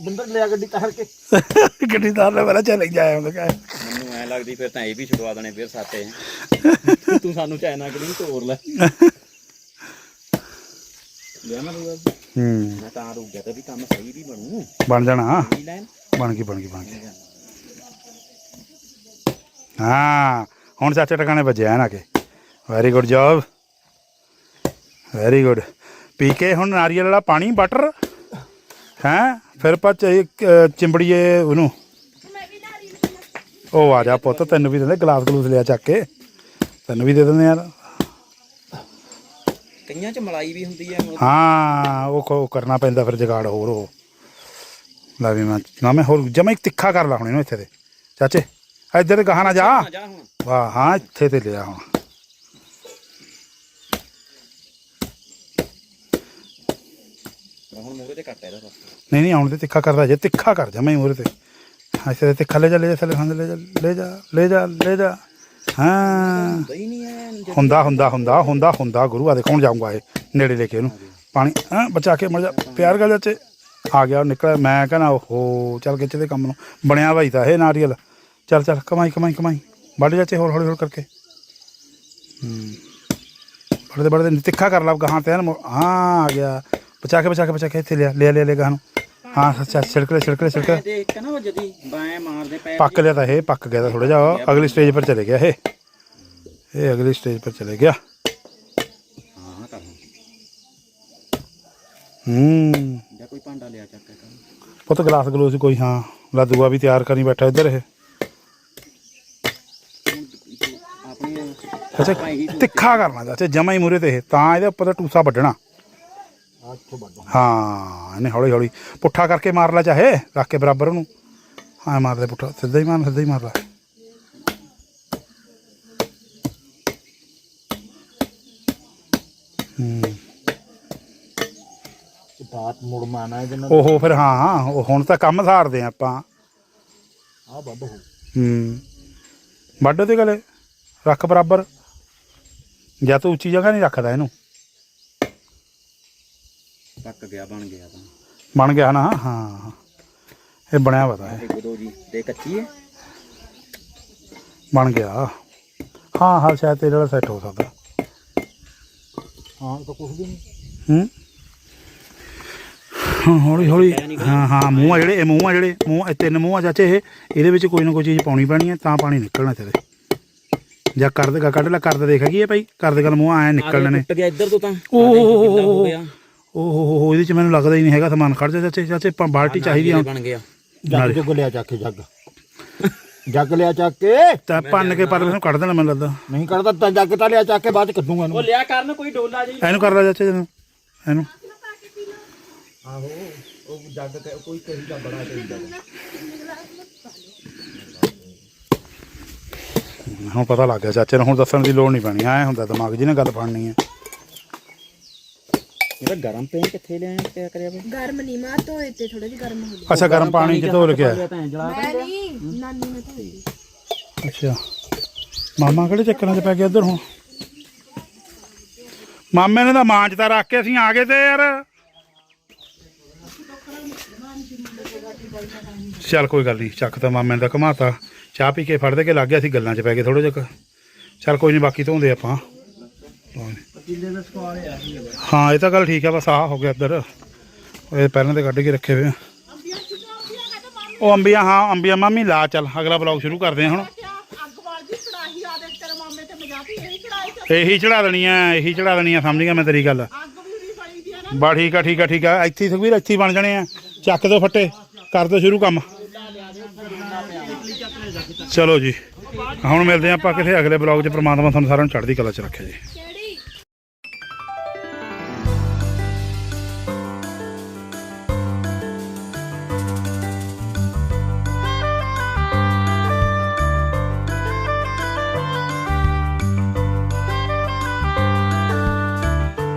ਬੰਦਰ ਲਿਆ ਗੱਡੀ ਤਾਰ ਕੇ। ਗੱਡੀ ਦਾ ਲੈ ਪਹਿਲਾਂ ਚੈਨ ਹੀ ਜਾਇਆ ਹੁੰਦਾ ਕਹੇ। ਮੈਨੂੰ ਐ ਲੱਗਦੀ ਫਿਰ ਤਾਂ ਇਹ ਵੀ ਛੁਡਵਾ ਦੇਣੇ ਫਿਰ ਸਾਤੇ ਤੂੰ ਸਾਨੂੰ ਚਾਈਨਾ ਕਿ ਨਹੀਂ ਤੋੜ ਲੈ। ਲੈ ਮੈਂ ਲੂਗਾ ਹੂੰ। ਮੈਂ ਤਾਂ ਰੁਕ ਗਿਆ ਤੇ ਵੀ ਕੰਮ ਸਹੀ ਵੀ ਬਣੂ। ਬਣ ਜਾਣਾ। ਬਣ ਗਈ ਬਣ ਗਈ ਬਣ ਗਈ। ਹਾਂ ਹੁਣ ਚਾਚੇ ਟਿਕਾਣੇ ਵੱਜਿਆ ਨਾ ਕਿ। Very good job very good ਪੀ ਕੇ ਹੁਣ ਨਾਰੀਅਲ ਵਾਲਾ ਪਾਣੀ ਬਟਰ ਹੈ? ਫਿਰ ਪਾ ਚਿੰਬੜੀਏ ਉਹਨੂੰ। ਉਹ ਆ ਜਾ ਪੁੱਤ ਤੈਨੂੰ ਵੀ ਦਿੰਦੇ ਗਲਾਸ ਗਲੂਸ ਲਿਆ ਚੱਕ ਕੇ। ਤੈਨੂੰ ਵੀ ਦੇ ਦਿੰਦੇ ਯਾਰ ਕਈਆਂ ਚ ਮਲਾਈ ਵੀ ਹੁੰਦੀ ਐ ਹਾਂ ਉਹ ਕੋ- ਕਰਨਾ ਪੈਂਦਾ ਫਿਰ ਜਗਾੜ ਹੋਰ ਉਹ। ਲੈ ਵੀ ਮੈਂ ਨਾ ਮੈਂ ਹੋਰ ਜਮਾ ਇੱਕ ਤਿੱਖਾ ਕਰ ਲਾ ਹੁਣ ਇਹਨੂੰ ਇੱਥੇ ਤੇ। ਚਾਚੇ ਇੱਧਰ ਗਾਹਾਂ ਨਾ ਜਾ। ਵਾਹ ਹਾਂ ਇੱਥੇ ਤੇ ਲਿਆ ਹੁਣ। ਹੁਣ ਮੋਰੇ ਤੇ ਕੱਟ ਇਹਦਾ ਬਸ। ਨਹੀਂ ਨਹੀਂ ਹੁਣ ਤੇ ਤਿੱਖਾ ਕਰਦਾ ਜੇ ਤਿੱਖਾ ਕਰ ਜਾ ਮੈਂ ਮੂਰੇ ਤੇ। ਤੇ ਤਿੱਖਾ ਲੈ ਜਾ ਲੈ ਜਾ ਥੱਲੇ ਖਾਂਦੇ ਲੈ ਜਾ ਲੈ ਜਾ ਲੈ ਜਾ ਲੈ ਜਾ। ਹਾਂ। ਦਈ ਨਹੀਂ ਐ ਹੁੰਦਾ ਹੁੰਦਾ ਹੁੰਦਾ ਹੁੰਦਾ ਹੁੰਦਾ ਗੁਰੂ ਆ ਦੇ ਕੌਣ ਜਾਊਗਾ ਇਹ ਨੇੜੇ ਲੈ ਕੇ ਇਹਨੂੰ। ਪਾਣੀ ਹਾਂ ਬਚਾ ਕੇ ਮਰ ਜਾ ਪਿਆਰ ਕਰ ਚਾਚੇ ਆ ਗਿਆ ਨਿਕਲਿਆ ਮੈਂ ਕਹਿੰਦਾ ਓਹੋ ਚੱਲ ਕੇ ਦੇ ਕੰਮ ਨੂੰ। ਬਣਿਆ ਭਾਈ ਤਾਂ ਇਹ ਨਾਰੀਅਲ। ਚੱਲ ਚੱਲ ਕਮਾਈ ਕਮਾਈ ਕਮਾਈ। ਵੱਢ ਚਾਚੇ ਹੋਰ ਹੌਲੀ ਹੌਲੀ ਕਰਕੇ। ਹੂੰ। ਬੜਦੇ ਬੜਦੇ ਤਿੱਖਾ ਕਰ ਲਾ ਗਾਹਾਂ ਤੇ ਹਾਂ ਆ ਗਿਆ। ਬਚਾ ਕੇ ਬਚਾ ਕੇ ਬਚਾ ਕੇ ਇੱਥੇ ਲਿਆ ਲਿਆ ਲਿਆ ਲਿਆ ਨੂੰ। ਹਾਂ ਅੱਛਾ ਛਿੜਕ ਲੈ ਛਿੜਕ ਲੈ ਛਿੜਕ ਲੈ। ਤੇ ਇੱਕ ਨਾ ਉਹ ਜਦੀ ਬਾਏ ਮਾਰਦੇ ਪੈ ਪੱਕ ਲਿਆ ਤਾਂ ਇਹ ਪੱਕ ਗਿਆ ਤਾਂ ਥੋੜਾ ਜਿਹਾ ਅਗਲੀ ਸਟੇਜ ਪਰ ਚਲੇ ਗਿਆ ਇਹ। ਇਹ ਅਗਲੀ ਸਟੇਜ ਪਰ ਚਲੇ ਗਿਆ। ਹਾਂ ਕਰ ਹੂੰ। ਜਾਂ ਕੋਈ ਭਾਂਡਾ ਠੰਡਾ ਲਿਆ ਚੱਕ ਕੇ ਪੁੱਤ ਗਲਾਸ ਗਲੂਸ ਕੋਈ ਹਾਂ। ਲਾਦੂਆ ਵੀ ਤਿਆਰ ਕਰੀ ਬੈਠਾ ਇੱਧਰ ਇਹ। ਆਪਣੀ ਅੱਛਾ ਤਿੱਖਾ ਕਰਨਾ ਚਾਚੇ ਜਮਾ ਹੀ ਮੂਰੇ ਤੇ ਇਹ। ਤਾਂ ਇਹਦੇ ਉੱਪਰ ਟੂਸਾ ਵੱਢਣਾ। ਹਾਂ ਇਹਨੇ ਹੌਲੀ ਹੌਲੀ ਪੁੱਠਾ ਕਰਕੇ ਮਾਰ ਲੈ ਚਾਹੇ ਰੱਖ ਕੇ ਬਰਾਬਰ ਉਹਨੂੰ। ਹਾਂ ਮਾਰ ਦੇ ਪੁੱਠਾ ਸਿੱਧਾ ਹੀ ਮਾਰ ਸਿੱਧਾ ਹੀ ਮਾਰ ਲੈ। ਬਾਤ ਮੁੜ ਮਾਨਾ ਇਹਦੇ ਨਾਲ। ਉਹ ਫਿਰ ਹਾਂ ਹਾਂ ਉਹ ਹੁਣ ਤਾਂ ਕੰਮ ਸਾਰਦੇ ਆ ਆਪਾਂ। ਆ ਹੋ ਹੂੰ। ਵੱਢ ਤੇ ਗਲੇ ਰੱਖ ਬਰਾਬਰ। ਜਾਂ ਤੂੰ ਉੱਚੀ ਜਗ੍ਹਾ ਨਹੀਂ ਰੱਖਦਾ ਇਹਨੂੰ। ਪੱਕ ਗਿਆ ਬਣ ਗਿਆ ਤਾਂ। ਬਣ ਗਿਆ ਨਾ? ਹਾਂ। ਇਹ ਬਣਿਆ ਪਤਾ ਹੈ। ਇਹ ਗੁਰੂ ਜੀ ਦੇ ਕੱਚੀ ਹੈ? ਬਣ ਗਿਆ। ਹਾਂ ਹਾਂ ਸ਼ਾਇਦ ਤੇਰੇ ਵਾਲਾ ਸੈੱਟ ਹੋ ਸਕਦਾ। ਹਾਂ ਤਾਂ ਕੁਝ ਵੀ ਨਹੀਂ। ਹੂੰ? ਹਾਂ, ਹੌਲੀ ਹੌਲੀ। ਹਾਂ ਹਾਂ ਮੂੰਹ ਆ ਜਿਹੜੇ ਇਹ ਮੂੰਹ ਆ ਜਿਹੜੇ ਮੂੰਹ ਇਹ ਤਿੰਨ ਮੂੰਹ ਆ ਚਾਚੇ ਇਹ। ਇਹਦੇ ਵਿੱਚ ਕੋਈ ਨਾ ਕੋਈ ਚੀਜ਼ ਪਾਉਣੀ ਪੈਣੀ ਹੈ ਤਾਂ ਪਾਣੀ ਨਿਕਲਣਾ ਤੇਰੇ। ਜਾਂ ਕਰ ਦੇ ਕੱਢ ਲੈ ਕਰ ਦੇ ਦੇਖ ਹੈਗੀ ਇਹ ਭਾਈ? ਕਰ ਮੂੰਹ ਆਏ ਨਿਕਲਣੇ ਨੇ। ਟੁੱਟ ਗਿਆ ਇੱਧਰ ਤੋਂ ਤਾਂ। ਓ ਹੋ ਗਿਆ? ਓ ਹੋ ਹੋ ਹੋ ਇਹਦੇ ਚ ਮੈਨੂੰ ਲੱਗਦਾ ਹੀ ਨਹੀਂ ਹੈਗਾ ਸਮਾਨ। ਖੜ ਜਾ ਚਾਚੇ ਚਾਚੇ ਪਾ- ਬਾਲਟੀ ਚਾਹੀਦੀ ਆ। ਬਣ ਗਿਆ। ਜੱਗ ਜੁਗ ਲਿਆ ਚੱਕ ਕੇ ਜੱਗ। ਜੱਗ ਲਿਆ ਚੱਕ ਕੇ। ਤਾਂ ਭੰਨ ਕੇ ਪਰ ਨੂੰ ਕੱਢ ਦੇਣਾ ਮੈਨੂੰ ਲੱਗਦਾ। ਨਹੀਂ ਕਰਦਾ ਤਾਂ ਜੱਗ ਤਾਂ ਲਿਆ ਚੱਕ ਕੇ ਬਾਅਦ ਚ ਕੱਢੂਗਾ ਉਹ ਇਹਨੂੰ ਲਿਆ ਕਰਨ ਕੋਈ ਡੋਲਾ ਜੀ ਇਹਨੂੰ ਕਰ ਲੈ ਚਾਚੇ ਇਹਨੂੰ ਇਹਨੂੰ। ਆਹੋ ਉਹ ਜੱਗ ਤੇ ਕੋਈ ਕਹੀ ਦਾ ਬੜਾ ਚਾਹੀਦਾ ਹੁਣ ਪਤਾ ਲੱਗ ਗਿਆ ਚਾਚੇ ਨੂੰ। ਹੁਣ ਦੱਸਣ ਦੀ ਲੋੜ ਨਹੀਂ ਪੈਣੀ। ਐ ਹੁੰਦਾ ਦਿਮਾਗ ਜੀ ਨੇ ਗੱਲ ਫੜਨੀ ਹੈ। ਇਹਦਾ ਗਰਮ ਪੇਨ ਕਿੱਥੇ ਲਿਆ ਕਿਆ ਕਰਿਆ ਬਈ? ਗਰਮ ਨਹੀਂ ਮਾਰ ਧੋਏ ਤੇ ਥੋੜੇ ਜਿਹਾ ਗਰਮ ਹੋ ਅੱਛਾ ਗਰਮ ਪਾਣੀ ਚ ਧੋ ਲਿਆ ਗਿਆ ਮੈਂ ਨਹੀਂ ਨਾਨੀ ਨੇ ਸੀ। ਅੱਛਾ। ਮਾਮਾ ਕਿਹੜੇ ਚੱਕਰਾਂ 'ਚ ਪੈ ਗਿਆ ਇੱਧਰ ਹੁਣ? ਮਾਮੇ ਨੇ ਤਾਂ ਮਾਂਜ ਤਾਂ ਰੱਖ ਕੇ ਅਸੀਂ ਆ ਗਏ ਤੇ ਯਾਰ। ਚੱਲ ਕੋਈ ਗੱਲ ਨਹੀਂ ਚੱਕ ਤਾਂ ਮਾਮੇ ਨੇ ਤਾਂ ਘਮਾਤਾ। ਚਾਹ ਪੀ ਕੇ ਫੜਦੇ ਕੇ ਲੱਗ ਗਿਆ ਸੀ ਗੱਲਾਂ 'ਚ ਪੈ ਗਏ ਥੋੜੇ ਜਿਹਾ ਚੱਲ ਕੋਈ ਨਹੀਂ ਬਾਕੀ ਧੋਂਦੇ ਆਪਾਂ। ਪਤੀਲੇ ਦਾ ਸਵਾਲ ਆ ਹਾਂ ਇਹ ਤਾਂ ਗੱਲ ਠੀਕ ਆ ਬਸ ਆਹ ਹੋ ਗਿਆ ਇੱਧਰ। ਇਹ ਪਹਿਲਾਂ ਤੇ ਕੱਢ ਕੇ ਰੱਖੇ ਹੋਏ ਆ। ਉਹ ਅੰਬੀਆਂ ਹਾਂ ਅੰਬੀਆਂ। ਮਾਮੀ ਲਾ ਚੱਲ ਅਗਲਾ ਬਲੌਗ ਸ਼ੁਰੂ ਕਰਦੇ ਹੁਣ। ਆ ਦੇ ਤੇਰੇ ਮਾਮੇ ਤੇ ਮਜਾਤੀ ਇਹੀ ਚੜਾ ਦੇਣੀ ਆ ਇਹੀ ਚੜਾ ਦੇਣੀ ਆ ਸਮਝ ਗਿਆ ਮੈਂ ਤੇਰੀ ਗੱਲ। ਬਾ ਠੀਕ ਆ ਠੀਕ ਆ ਠੀਕ ਆ। ਇੱਥੇ ਸੁਖਵੀਰ ਇੱਥੇ ਬਣ ਜਾਣੇ ਆ। ਚੱਕ ਦੋ ਫੱਟੇ ਕਰ ਦੋ ਸ਼ੁਰੂ ਕੰਮ। ਚਲੋ ਜੀ ਹੁਣ ਮਿਲਦੇ ਆ ਆਪਾਂ ਕਿਸੇ ਅਗਲੇ ਬਲੌਗ 'ਚ। ਪ੍ਰਮਾਤਮਾ ਤੁਹਾਨੂੰ ਸਾਰਿਆਂ ਨੂੰ ਚੜ੍ਹਦੀ ਕਲਾ 'ਚ ਰੱਖੇ ਜੀ।